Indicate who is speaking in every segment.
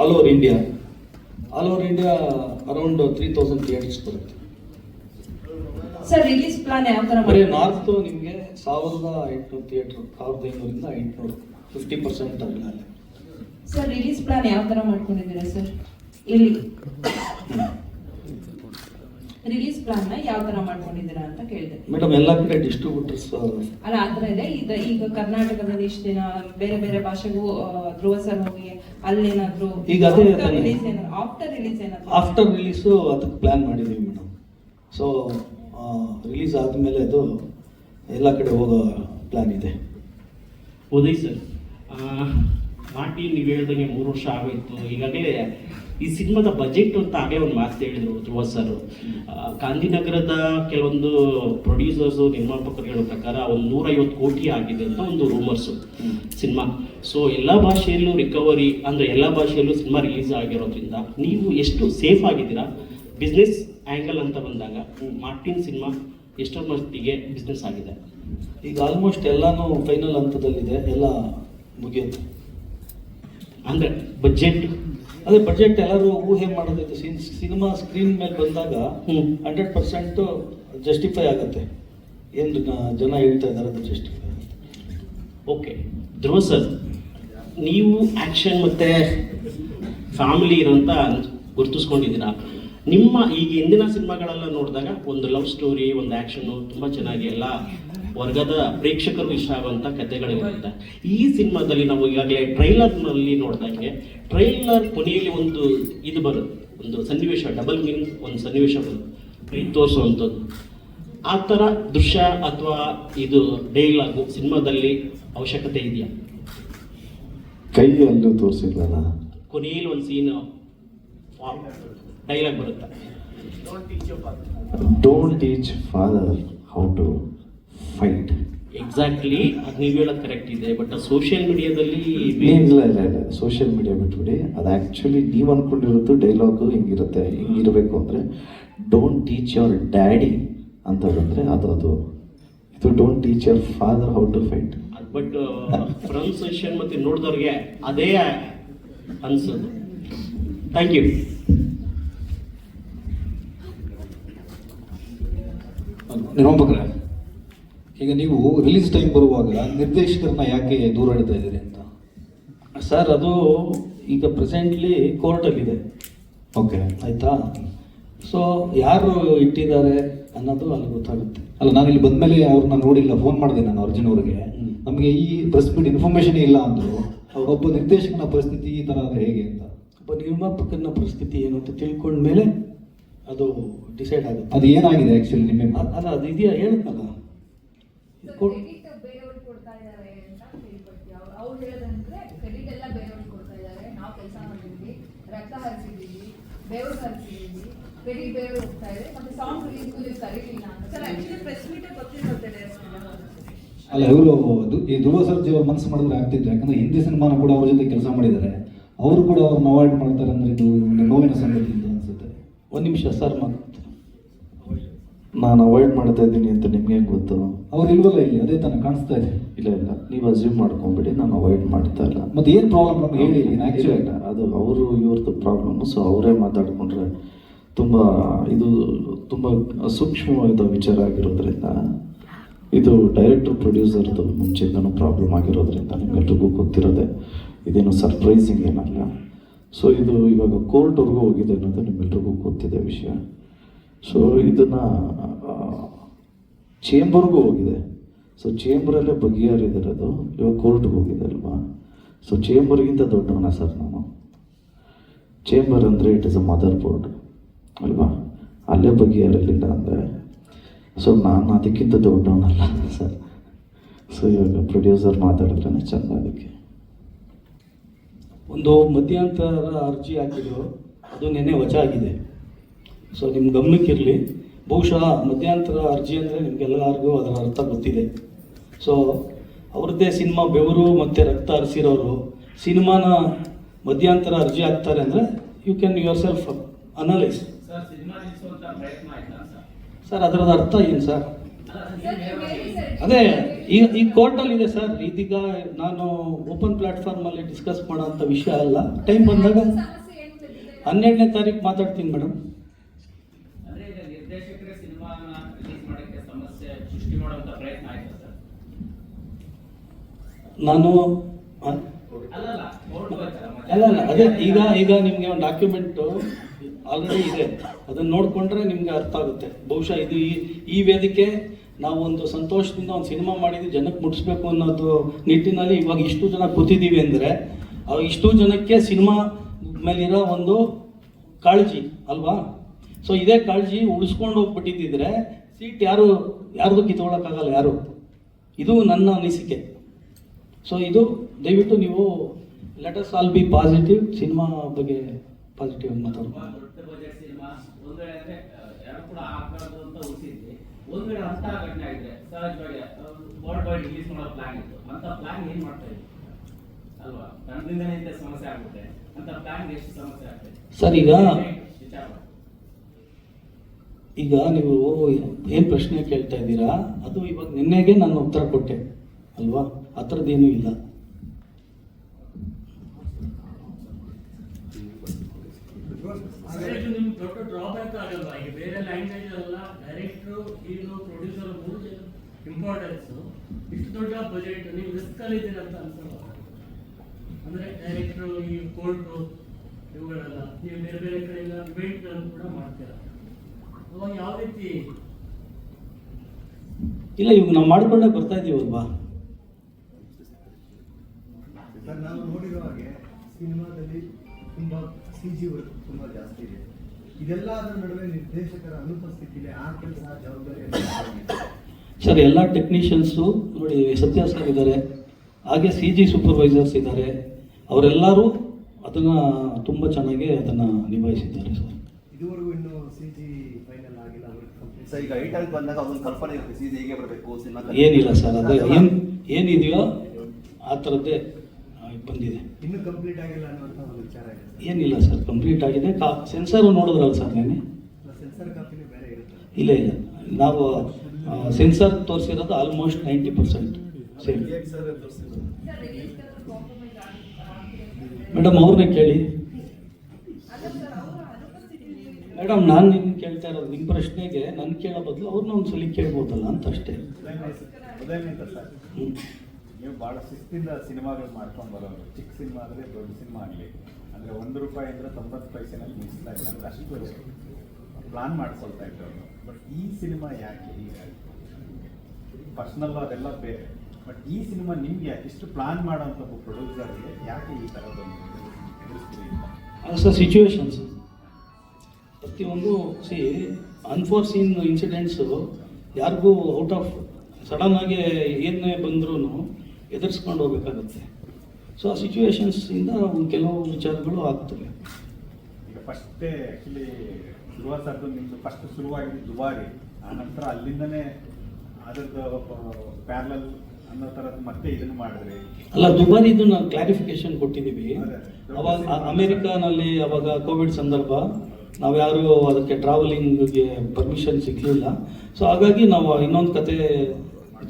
Speaker 1: All over India all over India around three thousand theatres ಬರುತ್ತೆ.
Speaker 2: Sir release plan ಯಾವ ತರ
Speaker 1: ಬರೀ north ನಿಮಗೆ ಸಾವಿರದ ಎಂಟುನೂರು ಥಿಯೇಟ್ರ್ ಸಾವಿರದ ಐನೂರಿಂದ ಎಂಟುನೂರು ಫಿಫ್ಟಿ ಪರ್ಸೆಂಟ್ ಅಲ್ಲ.
Speaker 2: ಸರ್ ರಿಲೀಸ್ ಪ್ಲಾನ್ ಯಾವ ಥರ ಮಾಡ್ಕೊಂಡಿದ್ದೀರಾ ಸರ್ ಇಲ್ಲಿ. ರಿಲೀಸ್ ಪ್ಲಾನ್ನ ಯಾವ ತರ ಮಾಡ್ಕೊಂಡಿದ್ದೀರಾ ಅಂತ ಕೇಳಿದೆ.
Speaker 1: ಮೇಡಮ್ ಎಲ್ಲ ಕಡೆ ಡಿಸ್ಟ್ರಿಬ್ಯೂಟರ್ಸ್
Speaker 2: ಅಲ್ಲ ಆತರ ಇದೆ ಈಗ ಈಗ ಕರ್ನಾಟಕದಲ್ಲಿ ಇಷ್ಟು ದಿನ ಬೇರೆ ಬೇರೆ ಭಾಷೆಗೂ ಧ್ರುವ ಸರ್ ಹೋಗಿ ಅಲ್ಲೇನಾದ್ರೂ
Speaker 1: ಈಗ ಅದೇ
Speaker 2: ರಿಲೀಸ್ ಏನಾದ್ರು ಆಫ್ಟರ್ ರಿಲೀಸ್ ಏನಾದ್ರು
Speaker 1: ಆಫ್ಟರ್ ರಿಲೀಸು ಅದಕ್ಕೆ ಪ್ಲಾನ್ ಮಾಡಿದೀವಿ ಮೇಡಮ್. ಸೊ ರಿಲೀಸ್ ಆದಮೇಲೆ ಅದು ಎಲ್ಲ ಕಡೆ ಹೋಗೋ ಪ್ಲಾನ್ ಇದೆ.
Speaker 3: ಉದಯ್ ಸರ್ ನಾಟಿ ನೀವು ಹೇಳ್ದಂಗೆ ಮೂರು ವರ್ಷ ಆಗೋಯ್ತು. ಈಗಾಗಲೇ ಈ ಸಿನಿಮಾದ ಬಜೆಟ್ ಅಂತ ಆಗಲೇ ಒಂದು ಮಾತು ಹೇಳಿದ್ರು ಧ್ರುವ ಸರ್. ಗಾಂಧಿನಗರದ ಕೆಲವೊಂದು ಪ್ರೊಡ್ಯೂಸರ್ಸು ನಿರ್ಮಾಪಕರು ಹೇಳೋ ಪ್ರಕಾರ ಒಂದು ನೂರೈವತ್ತು ಕೋಟಿ ಆಗಿದೆ ಅಂತ ಒಂದು ರೂಮರ್ಸು ಸಿನಿಮಾ. ಸೊ ಎಲ್ಲ ಭಾಷೆಯಲ್ಲೂ ರಿಕವರಿ ಅಂದರೆ ಎಲ್ಲ ಭಾಷೆಯಲ್ಲೂ ಸಿನಿಮಾ ರಿಲೀಸ್ ಆಗಿರೋದ್ರಿಂದ ನೀವು ಎಷ್ಟು ಸೇಫ್ ಆಗಿದ್ದೀರಾ? ಬಿಸ್ನೆಸ್ ಆ್ಯಂಗಲ್ ಅಂತ ಬಂದಾಗ ಮಾರ್ಟಿನ್ ಸಿನಿಮಾ ಎಷ್ಟರ ಮಟ್ಟಿಗೆ ಬಿಸ್ನೆಸ್ ಆಗಿದೆ?
Speaker 1: ಈಗ ಆಲ್ಮೋಸ್ಟ್ ಎಲ್ಲಾನು ಫೈನಲ್ ಹಂತದಲ್ಲಿದೆ ಎಲ್ಲ ಮುಗಿಯುತ್ತೆ.
Speaker 3: ಅಂದರೆ ಬಜೆಟ್
Speaker 1: ಅದೇ ಬಜೆಟ್ ಎಲ್ಲರೂ ಊಹೆ ಮಾಡೋದೈತೆ ಸಿನಿಮಾ ಸ್ಕ್ರೀನ್ ಮೇಲೆ ಬಂದಾಗ. ಹಂಡ್ರೆಡ್ ಪರ್ಸೆಂಟ್ ಜಸ್ಟಿಫೈ ಆಗುತ್ತೆ ಏನು ಜನ ಹೇಳ್ತಾ ಇದ್ದಾರೆ ಅದು ಜಸ್ಟಿಫೈ ಆಗುತ್ತೆ.
Speaker 3: ಓಕೆ ಧ್ರುವ ಸರ್ ನೀವು ಆ್ಯಕ್ಷನ್ ಮತ್ತು ಫ್ಯಾಮಿಲಿ ಇರೋಂಥ ಗುರುತಿಸ್ಕೊಂಡಿದ್ದೀರಾ? ನಿಮ್ಮ ಈಗ ಹಿಂದಿನ ಸಿನಿಮಾಗಳೆಲ್ಲ ನೋಡಿದಾಗ ಒಂದು ಲವ್ ಸ್ಟೋರಿ ಒಂದು ಆ್ಯಕ್ಷನು ತುಂಬ ಚೆನ್ನಾಗಿ ಎಲ್ಲ ವರ್ಗದ ಪ್ರೇಕ್ಷಕರು ಇಷ್ಟ ಆಗುವಂಥ ಕಥೆಗಳಿರುತ್ತೆ ಈ ಸಿನಿಮಾದಲ್ಲಿ ನಾವು ಈಗಾಗಲೇ ಟ್ರೈಲರ್ನಲ್ಲಿ ನೋಡಿದಂಗೆ ಟ್ರೈಲರ್ ಕೊನೆಯಲ್ಲಿ ಒಂದು ಇದು ಬರುತ್ತೆ. ಒಂದು ಸನ್ನಿವೇಶ ಡಬಲ್ ಮೀನಿಂಗ್ ಒಂದು ಸನ್ನಿವೇಶ ಬರುತ್ತೆ. ತೋರಿಸುವಂಥದ್ದು. ಆ ಥರ ದೃಶ್ಯ ಅಥವಾ ಇದು ಡೈಲಾಗು ಸಿನಿಮಾದಲ್ಲಿ ಅವಶ್ಯಕತೆ ಇದೆಯಾ?
Speaker 4: ಕೈ ಅಲ್ಲೂ ತೋರಿಸಿಲ್ಲ
Speaker 3: ಕೊನೆಯಲ್ಲಿ ಒಂದು ಸೀನ್ ಡೈಲಾಗ್ ಬರುತ್ತೆ.
Speaker 4: Don't teach father how to fight
Speaker 3: exactly ಅದು ನೀವು ಹೇಳೋದು ಕರೆಕ್ಟ್ ಇದೆ ಬಟ್ ಸೋಷಿಯಲ್ ಮೀಡಿಯಾದಲ್ಲಿ
Speaker 4: ಇಲ್ಲ ಇಲ್ಲ ಇಲ್ಲ ಸೋಷಿಯಲ್ ಮೀಡಿಯಾ ಬಿಟ್ಬಿಡಿ. ಅದು ಆ್ಯಕ್ಚುಲಿ ನೀವು ಅಂದ್ಕೊಂಡಿರೋದು ಡೈಲಾಗು ಹೆಂಗಿರುತ್ತೆ ಹೆಂಗಿರಬೇಕು ಅಂದರೆ ಡೋಂಟ್ ಟೀಚ್ ಯುವರ್ ಡ್ಯಾಡಿ ಅಂತ ಬಂದರೆ ಅದು ಅದು. ಇದು don't teach your father how to fight
Speaker 3: but pronunciation ಮತ್ತೆ ನೋಡಿದವ್ರಿಗೆ ಅದೇ ಅನ್ಸೋದು. ಥ್ಯಾಂಕ್ ಯು
Speaker 5: ನಿರ್ಮಾಪಕರೇ ಈಗ ನೀವು ರಿಲೀಸ್ ಟೈಮ್ ಬರುವಾಗ ನಿರ್ದೇಶಕರನ್ನ ಯಾಕೆ ದೂರ ಇಡ್ತಾ ಇದ್ದೀರಿ ಅಂತ?
Speaker 1: ಸರ್ ಅದು ಈಗ ಪ್ರೆಸೆಂಟ್ಲಿ ಕೋರ್ಟಲ್ಲಿದೆ
Speaker 5: ಓಕೆ
Speaker 1: ಆಯಿತಾ? ಸೊ ಯಾರು ಇಟ್ಟಿದ್ದಾರೆ ಅನ್ನೋದು ಅಲ್ಲಿ ಗೊತ್ತಾಗುತ್ತೆ.
Speaker 5: ಅಲ್ಲ ನಾನು ಇಲ್ಲಿ ಬಂದಮೇಲೆ ಅವ್ರನ್ನ ನೋಡಿಲ್ಲ ಫೋನ್ ಮಾಡಿದೆ ನಾನು ಅರ್ಜುನ್ ಅವರಿಗೆ. ನಮಗೆ ಈ ಪ್ರೆಸ್ ಮೀಟ್ ಇನ್ಫಾರ್ಮೇಶನ್ ಇಲ್ಲ ಅಂದರು. ಒಬ್ಬ ನಿರ್ದೇಶಕನ ಪರಿಸ್ಥಿತಿ ಈ ಥರ ಆದರೆ ಹೇಗೆ ಅಂತ?
Speaker 1: ಒಬ್ಬ ನಿರ್ಮಾಪಕನ ಪರಿಸ್ಥಿತಿ ಏನು ಅಂತ ತಿಳ್ಕೊಂಡ್ಮೇಲೆ ಅದು ಡಿಸೈಡ್ ಆಗುತ್ತೆ.
Speaker 5: ಅದು ಏನಾಗಿದೆ ಆ್ಯಕ್ಚುಲಿ ನಿಮ್ಮ
Speaker 1: ಅಲ್ಲ ಅದು ಇದೆಯಾ? ಹೇಳುತ್ತಲ್ಲ.
Speaker 6: ಇದೆ
Speaker 5: ಅಲ್ಲ ಇವರು ಈ ಧ್ರುವ ಸರ್ಜಿ ಅವ್ರ ಮನಸ್ಸು ಮಾಡಿದ್ರೆ ಆಗ್ತಿದ್ರು ಯಾಕಂದ್ರೆ ಹಿಂದಿ ಸಿನಿಮಾನ ಕೂಡ ಅವ್ರ ಜೊತೆ ಕೆಲಸ ಮಾಡಿದ್ದಾರೆ. ಅವರು ಕೂಡ ಅವ್ರನ್ನ ಅವಾಯ್ಡ್ ಮಾಡ್ತಾರೆ ಅಂದ್ರೆ ಇದು ನೋವಿನ ಸಂಗತಿ ಅನ್ಸುತ್ತೆ
Speaker 1: ಒಂದು ನಿಮಿಷ ಸರ್ ಮಾತು
Speaker 4: ನಾನು ಅವಾಯ್ಡ್ ಮಾಡ್ತಾ ಇದ್ದೀನಿ ಅಂತ ನಿಮಗೆ ಗೊತ್ತು?
Speaker 5: ಅವ್ರು ಇಲ್ವಲ್ಲ ಇಲ್ಲಿ? ಅದೇ ತಾನೇ ಕಾಣಿಸ್ತಾ ಇದೆ.
Speaker 4: ಇಲ್ಲ ಇಲ್ಲ. ನೀವು ಅಸ್ಯೂಮ್ ಮಾಡ್ಕೊಂಬಿಡಿ. ನಾನು ಅವಾಯ್ಡ್ ಮಾಡ್ತಾ ಇಲ್ಲ.
Speaker 5: ಮತ್ತೆ ಏನು ಪ್ರಾಬ್ಲಮ್ ನಮ್ಗೆ? ಹೇಳಿ ಆ್ಯಕ್ಚುಲಿ
Speaker 4: ಇಲ್ಲ, ಅದು ಅವರು ಇವ್ರದ್ದು ಪ್ರಾಬ್ಲಮ್ಮು ಸೊ ಅವರೇ ಮಾತಾಡಿಕೊಂಡ್ರೆ ತುಂಬ ಇದು ತುಂಬ ಸೂಕ್ಷ್ಮವಾದ ವಿಚಾರ ಆಗಿರೋದ್ರಿಂದ ಇದು ಡೈರೆಕ್ಟರ್ ಪ್ರೊಡ್ಯೂಸರ್ದು ಮುಂಚೆಯಿಂದನೂ ಪ್ರಾಬ್ಲಮ್ ಆಗಿರೋದ್ರಿಂದ ನಿಮ್ಗೆಲ್ರಿಗೂ ಗೊತ್ತಿರೋದೆ ಇದೇನು ಸರ್ಪ್ರೈಸಿಂಗ್ ಏನಲ್ಲ. ಸೊ ಇದು ಇವಾಗ ಕೋರ್ಟ್ವರೆಗೂ ಹೋಗಿದೆ ಅನ್ನೋದು ನಿಮ್ಮೆಲ್ರಿಗೂ ಗೊತ್ತಿದೆ ವಿಷಯ. ಸೊ ಇದನ್ನು ಚೇಂಬರ್ಗೂ ಹೋಗಿದೆ. ಸೊ ಚೇಂಬರಲ್ಲೇ ಬಗೆಹರಿದಿರೋದು ಇವಾಗ ಕೋರ್ಟ್ಗೆ ಹೋಗಿದೆ ಅಲ್ವಾ? ಸೊ ಚೇಂಬರ್ಗಿಂತ ದೊಡ್ಡವನ ಸರ್ ನಾನು? ಚೇಂಬರ್ ಅಂದರೆ it is a motherboard ಅಲ್ವಾ? ಅಲ್ಲೇ ಬಗೆಹರಲಿಲ್ಲ ಅಂದರೆ. ಸೊ ನಾನು ಅದಕ್ಕಿಂತ ದೊಡ್ಡವನಲ್ಲ ಸರ್. ಸೊ ಇವಾಗ ಪ್ರೊಡ್ಯೂಸರ್ ಮಾತಾಡಿದ್ರೆ ಚೆಂದ ಅದಕ್ಕೆ.
Speaker 1: ಒಂದು ಮಧ್ಯಂತರ ಅರ್ಜಿ ಹಾಕಿದ್ರು. ಅದು ನೆನೆ ವಚ ಆಗಿದೆ. ಸೊ ನಿಮ್ಮ ಗಮನಕ್ಕಿರಲಿ ಬಹುಶಃ ಮಧ್ಯಂತರ ಅರ್ಜಿ ಅಂದರೆ ನಿಮಗೆಲ್ಲರಿಗೂ ಅದರ ಅರ್ಥ ಗೊತ್ತಿದೆ. ಸೊ ಅವ್ರದ್ದೇ ಸಿನಿಮಾ ಬೆವರು ಮತ್ತು ರಕ್ತ ಹರಿಸಿರೋರು ಸಿನಿಮಾನ ಮಧ್ಯಂತರ ಅರ್ಜಿ ಹಾಕ್ತಾರೆ ಅಂದರೆ you can yourself analyse sir ಅದರದ ಅರ್ಥ ಏನು ಸರ್ ಅದೇ ಈ ಈ ಕೋರ್ಟಲ್ಲಿ ಇದೆ ಸರ್. ಇದೀಗ ನಾನು ಓಪನ್ ಪ್ಲಾಟ್ಫಾರ್ಮಲ್ಲಿ ಡಿಸ್ಕಸ್ ಮಾಡೋಂಥ ವಿಷಯ ಅಲ್ಲ. ಟೈಮ್ ಬಂದಾಗ ಹನ್ನೆರಡನೇ ತಾರೀಕು ಮಾತಾಡ್ತೀನಿ ಮೇಡಮ್. ನಾನು. ಅಲ್ಲ ಅಲ್ಲ ಅದೇ ಈಗ ಈಗ ನಿಮಗೆ ಒಂದು ಡಾಕ್ಯುಮೆಂಟು ಆಲ್ರೆಡಿ ಇದೆ. ಅದನ್ನು ನೋಡಿಕೊಂಡ್ರೆ ನಿಮಗೆ ಅರ್ಥ ಆಗುತ್ತೆ. ಬಹುಶಃ ಇದು ಈ ಈ ವೇದಿಕೆ ನಾವು ಒಂದು ಸಂತೋಷದಿಂದ ಒಂದು ಸಿನಿಮಾ ಮಾಡಿದ್ದು ಜನಕ್ಕೆ ಮುಟ್ಟಿಸ್ಬೇಕು ಅನ್ನೋದು ನಿಟ್ಟಿನಲ್ಲಿ ಇವಾಗ ಇಷ್ಟು ಜನ ಕೂತಿದ್ದೀವಿ ಅಂದರೆ ಇಷ್ಟು ಜನಕ್ಕೆ ಸಿನಿಮಾ ಮೇಲಿರೋ ಒಂದು ಕಾಳಜಿ ಅಲ್ವಾ? ಸೊ ಇದೇ ಕಾಳಜಿ ಉಳಿಸ್ಕೊಂಡು ಹೋಗ್ಬಿಟ್ಟಿದ್ದಿದ್ರೆ ಸೀಟ್ ಯಾರು, ಯಾರ್ದು ಕಿತ್ಕೊಳ್ಳೋಕ್ಕಾಗಲ್ಲ ಯಾರು? ಇದು ನನ್ನ ಅನಿಸಿಕೆ. ಸೊ ಇದು ದಯವಿಟ್ಟು ನೀವು let us all be positive cinema ಬಗ್ಗೆ ಪಾಸಿಟಿವ್ ಮಾತಾಡೋದು
Speaker 7: ವೇಳೆ ಅಂತ ಘಟನೆ ಆಗಿದೆ. ಸಹಜವಾಗಿ ವರ್ಲ್ಡ್ ವೈಡ್ ರಿಲೀಸ್ ಮಾಡೋ ಪ್ಲಾನ್ ಇತ್ತು. ಅಂತ ಪ್ಲಾನ್ ಏನ್ ಮಾಡ್ತಾ ಇದ್ವಿ ಅಲ್ವಾ? ಇಂಥ ಸಮಸ್ಯೆ ಆಗುತ್ತೆ ಅಂತ ಪ್ಲಾನ್ ಎಷ್ಟು ಸಮಸ್ಯೆ ಆಗ್ತದೆ?
Speaker 1: ಸರ್ ಈಗ
Speaker 7: ವಿಚಾರ?
Speaker 1: ಈಗ ನೀವು ಏನ್ ಪ್ರಶ್ನೆ ಕೇಳ್ತಾ ಇದ್ದೀರಾ? ಅದು ಇವಾಗ ನಿನ್ನೆಗೆ ನಾನು ಉತ್ತರ ಕೊಟ್ಟೆ. ಅಲ್ವಾ? ಆ ಥರದ್ದೇನೂ ಇಲ್ಲ.
Speaker 8: ನಿಮ್ಗೆ ದೊಡ್ಡ ಡ್ರಾಬ್ಯಾಕ್ ಆಗಲ್ವಾ? ಈಗ ಬೇರೆ ಲ್ಯಾಂಗ್ವೇಜ್ ಎಲ್ಲ ಡೈರೆಕ್ಟ್ರು ಹೀರೋ ಪ್ರೊಡ್ಯೂಸರ್ ಮೂರು ಜನ ಇಂಪಾರ್ಟೆನ್ಸ್ ಇಷ್ಟು ದೊಡ್ಡ ಬಜೆಟ್ ನೀವು ರಿಸ್ಕ್ ಅಲ್ಲಿ ಇದ್ದೀರ ಅಂತ ಅನ್ಸಲ್ಲ. ಅಂದ್ರೆ ಡೈರೆಕ್ಟ್ರು ಈ ಕೋರ್ಟು ಇವುಗಳೆಲ್ಲ. ನೀವು ಬೇರೆ ಬೇರೆ ಕಡೆಯಿಂದ ಇವೆಂಟ್ಗಳನ್ನು ಕೂಡ ಮಾಡ್ತೀರಾ? ಅವಾಗ ಯಾವ ರೀತಿ?
Speaker 1: ಇಲ್ಲ ಇವಾಗ ನಾವು ಮಾಡ್ಕೊಂಡೇ ಬರ್ತಾ ಇದೀವಲ್ವಾ
Speaker 9: ಸರ್ ನಾವು ನೋಡಿರೋ ಹಾಗೆ ಸಿನಿಮಾದಲ್ಲಿ ತುಂಬ ಸಿ ಜಿ ವರ್ಕ್ ತುಂಬ ಜಾಸ್ತಿ ಇದೆ. ಇದೆಲ್ಲದರ ನಡುವೆ ನಿರ್ದೇಶಕರ ಅನುಪಸ್ಥಿತಿಯಲ್ಲಿ ಆ ಕೆಲಸ ಜವಾಬ್ದಾರಿ
Speaker 1: ಸರ್ ಎಲ್ಲ ಟೆಕ್ನಿಷಿಯನ್ಸು ನೋಡಿ ಸತ್ಯ ಸರ್ ಇದ್ದಾರೆ ಹಾಗೆ ಸಿ ಜಿ ಸೂಪರ್ವೈಸರ್ಸ್ ಇದ್ದಾರೆ. ಅವರೆಲ್ಲರೂ ಅದನ್ನು ತುಂಬ ಚೆನ್ನಾಗಿ ಅದನ್ನು ನಿಭಾಯಿಸಿದ್ದಾರೆ ಸರ್
Speaker 9: ಇದುವರೆಗೂ ಇನ್ನು ಸಿ ಜಿ ಫೈನಲ್ ಆಗಿಲ್ಲ
Speaker 10: ಸರ್ ಈಗ ಐಟಲ್ ಬಂದಾಗ ಅದೊಂದು ಕಲ್ಪನೆ ಇರುತ್ತೆ ಸೀಸೆ ಹೇಗೆ ಬರಬೇಕು ಸಿನಿಮಾ
Speaker 1: ಏನಿಲ್ಲ ಸರ್ ಅದು ಏನು ಏನಿದೆಯೋ ಆ ಥರದ್ದೇ ಬಂದಿದೆ.
Speaker 9: ಇನ್ನೂ ಕಂಪ್ಲೀಟ್ ಆಗಿಲ್ಲ ಅನ್ನುವಂಥ ಒಂದು ವಿಚಾರ ಇದೆ
Speaker 1: ಏನಿಲ್ಲ ಸರ್ ಕಂಪ್ಲೀಟ್ ಆಗಿದೆ. ಕಾ ಸೆನ್ಸರ್ ನೋಡಿದ್ರಲ್ಲ ಸರ್ ನೆನೆ
Speaker 9: ಸೆನ್ಸರ್ ಕಾಪಿನೇ ಬೇರೆ ಇರುತ್ತೆ.
Speaker 1: ಇಲ್ಲ ಇಲ್ಲ. ನಾವು censor ತೋರಿಸಿರೋದು almost ninety percent same. Madam ಅವ್ರನ್ನ ಕೇಳಿ. ಮೇಡಮ್ ನಾನು ನಿನ್ನ ಕೇಳ್ತಾ ಇರೋದು ನಿಮ್ಮ ಪ್ರಶ್ನೆಗೆ ನನ್ನ ಕೇಳೋ ಬದಲು ಅವ್ರನ್ನ ಒಂದು ಸಲ ಕೇಳ್ಬೋದಲ್ಲ ಅಂತ ಅಷ್ಟೇ.
Speaker 11: ನೀವು ಭಾಳ ಶಿಸ್ತಿಂದ ಸಿನಿಮಾಗಳು ಮಾಡ್ಕೊಂಡು ಬರೋದು ಚಿಕ್ಕ ಸಿನಿಮಾ ಆದರೆ ದೊಡ್ಡ ಸಿನಿಮಾ ಆಗಲಿ. ಅಂದರೆ ಒಂದು ರೂಪಾಯಿ ಅಂದರೆ ತೊಂಬತ್ತು ಪೈಸೆನಲ್ಲಿ ಮುಗಿಸ್ತಾ ಇಲ್ಲ ಅಂದರೆ ಅಷ್ಟು ಪ್ಲಾನ್ ಮಾಡ್ಕೊಳ್ತಾ ಇದ್ದವರು ಬಟ್ ಈ ಸಿನಿಮಾ ಯಾಕೆ ಹೀಗಾಗಿ ಪರ್ಸ್ನಲ್ ಅದೆಲ್ಲ ಬೇರೆ. ಬಟ್ ಈ ಸಿನಿಮಾ ನಿಮ್ಗೆ ಇಷ್ಟು ಪ್ಲಾನ್ ಮಾಡೋಂಥ ಒಬ್ಬ ಪ್ರೊಡ್ಯೂಸರ್ಗೆ ಯಾಕೆ ಈ ಥರದೊಂದು
Speaker 1: ಅದು ಸರ್ ಸಿಚುವೇಶನ್ಸ್ ಪ್ರತಿಯೊಂದು ಸಿ ಅನ್ಫೋರ್ಸೀನ್ ಇನ್ಸಿಡೆಂಟ್ಸು ಯಾರಿಗೂ ಔಟ್ ಆಫ್ ಸಡನ್ ಆಗಿ ಏನೇ ಬಂದ್ರೂ ಎದುರಿಸ್ಕೊಂಡು ಹೋಗ್ಬೇಕಾಗತ್ತೆ. ಸೊ ಆ ಸಿಚುವೇಶನ್ಸಿಂದ ಕೆಲವು ವಿಚಾರಗಳು ಆಗ್ತವೆ.
Speaker 11: ಈಗ ಫಸ್ಟೇ ಆ್ಯಕ್ಚುಲಿ ಧ್ರುವ ಸರ್ದು ನಿಮ್ಮದು ಫಸ್ಟ್ ಶುರುವಾಗಿದ್ದು ದುಬಾರಿ ಆನಂತರ ಅಲ್ಲಿಂದನೇ ಅದರದ್ದು ಪ್ಯಾರಲಲ್ ಅನ್ನೋ ಥರದ್ದು ಮತ್ತೆ ಇದನ್ನು ಮಾಡಿದ್ರಿ.
Speaker 1: ಅಲ್ಲ ದುಬಾರಿದು ನಾವು ಕ್ಲಾರಿಫಿಕೇಶನ್ ಕೊಟ್ಟಿದ್ದೀವಿ. ಅವಾಗ ಅಮೆರಿಕಾನಲ್ಲಿ ಅವಾಗ ಕೋವಿಡ್ ಸಂದರ್ಭ ನಾವು ಯಾರು ಅದಕ್ಕೆ ಟ್ರಾವೆಲಿಂಗ್ಗೆ ಪರ್ಮಿಷನ್ ಸಿಗಲಿಲ್ಲ. ಸೊ ಹಾಗಾಗಿ ನಾವು ಇನ್ನೊಂದು ಕತೆ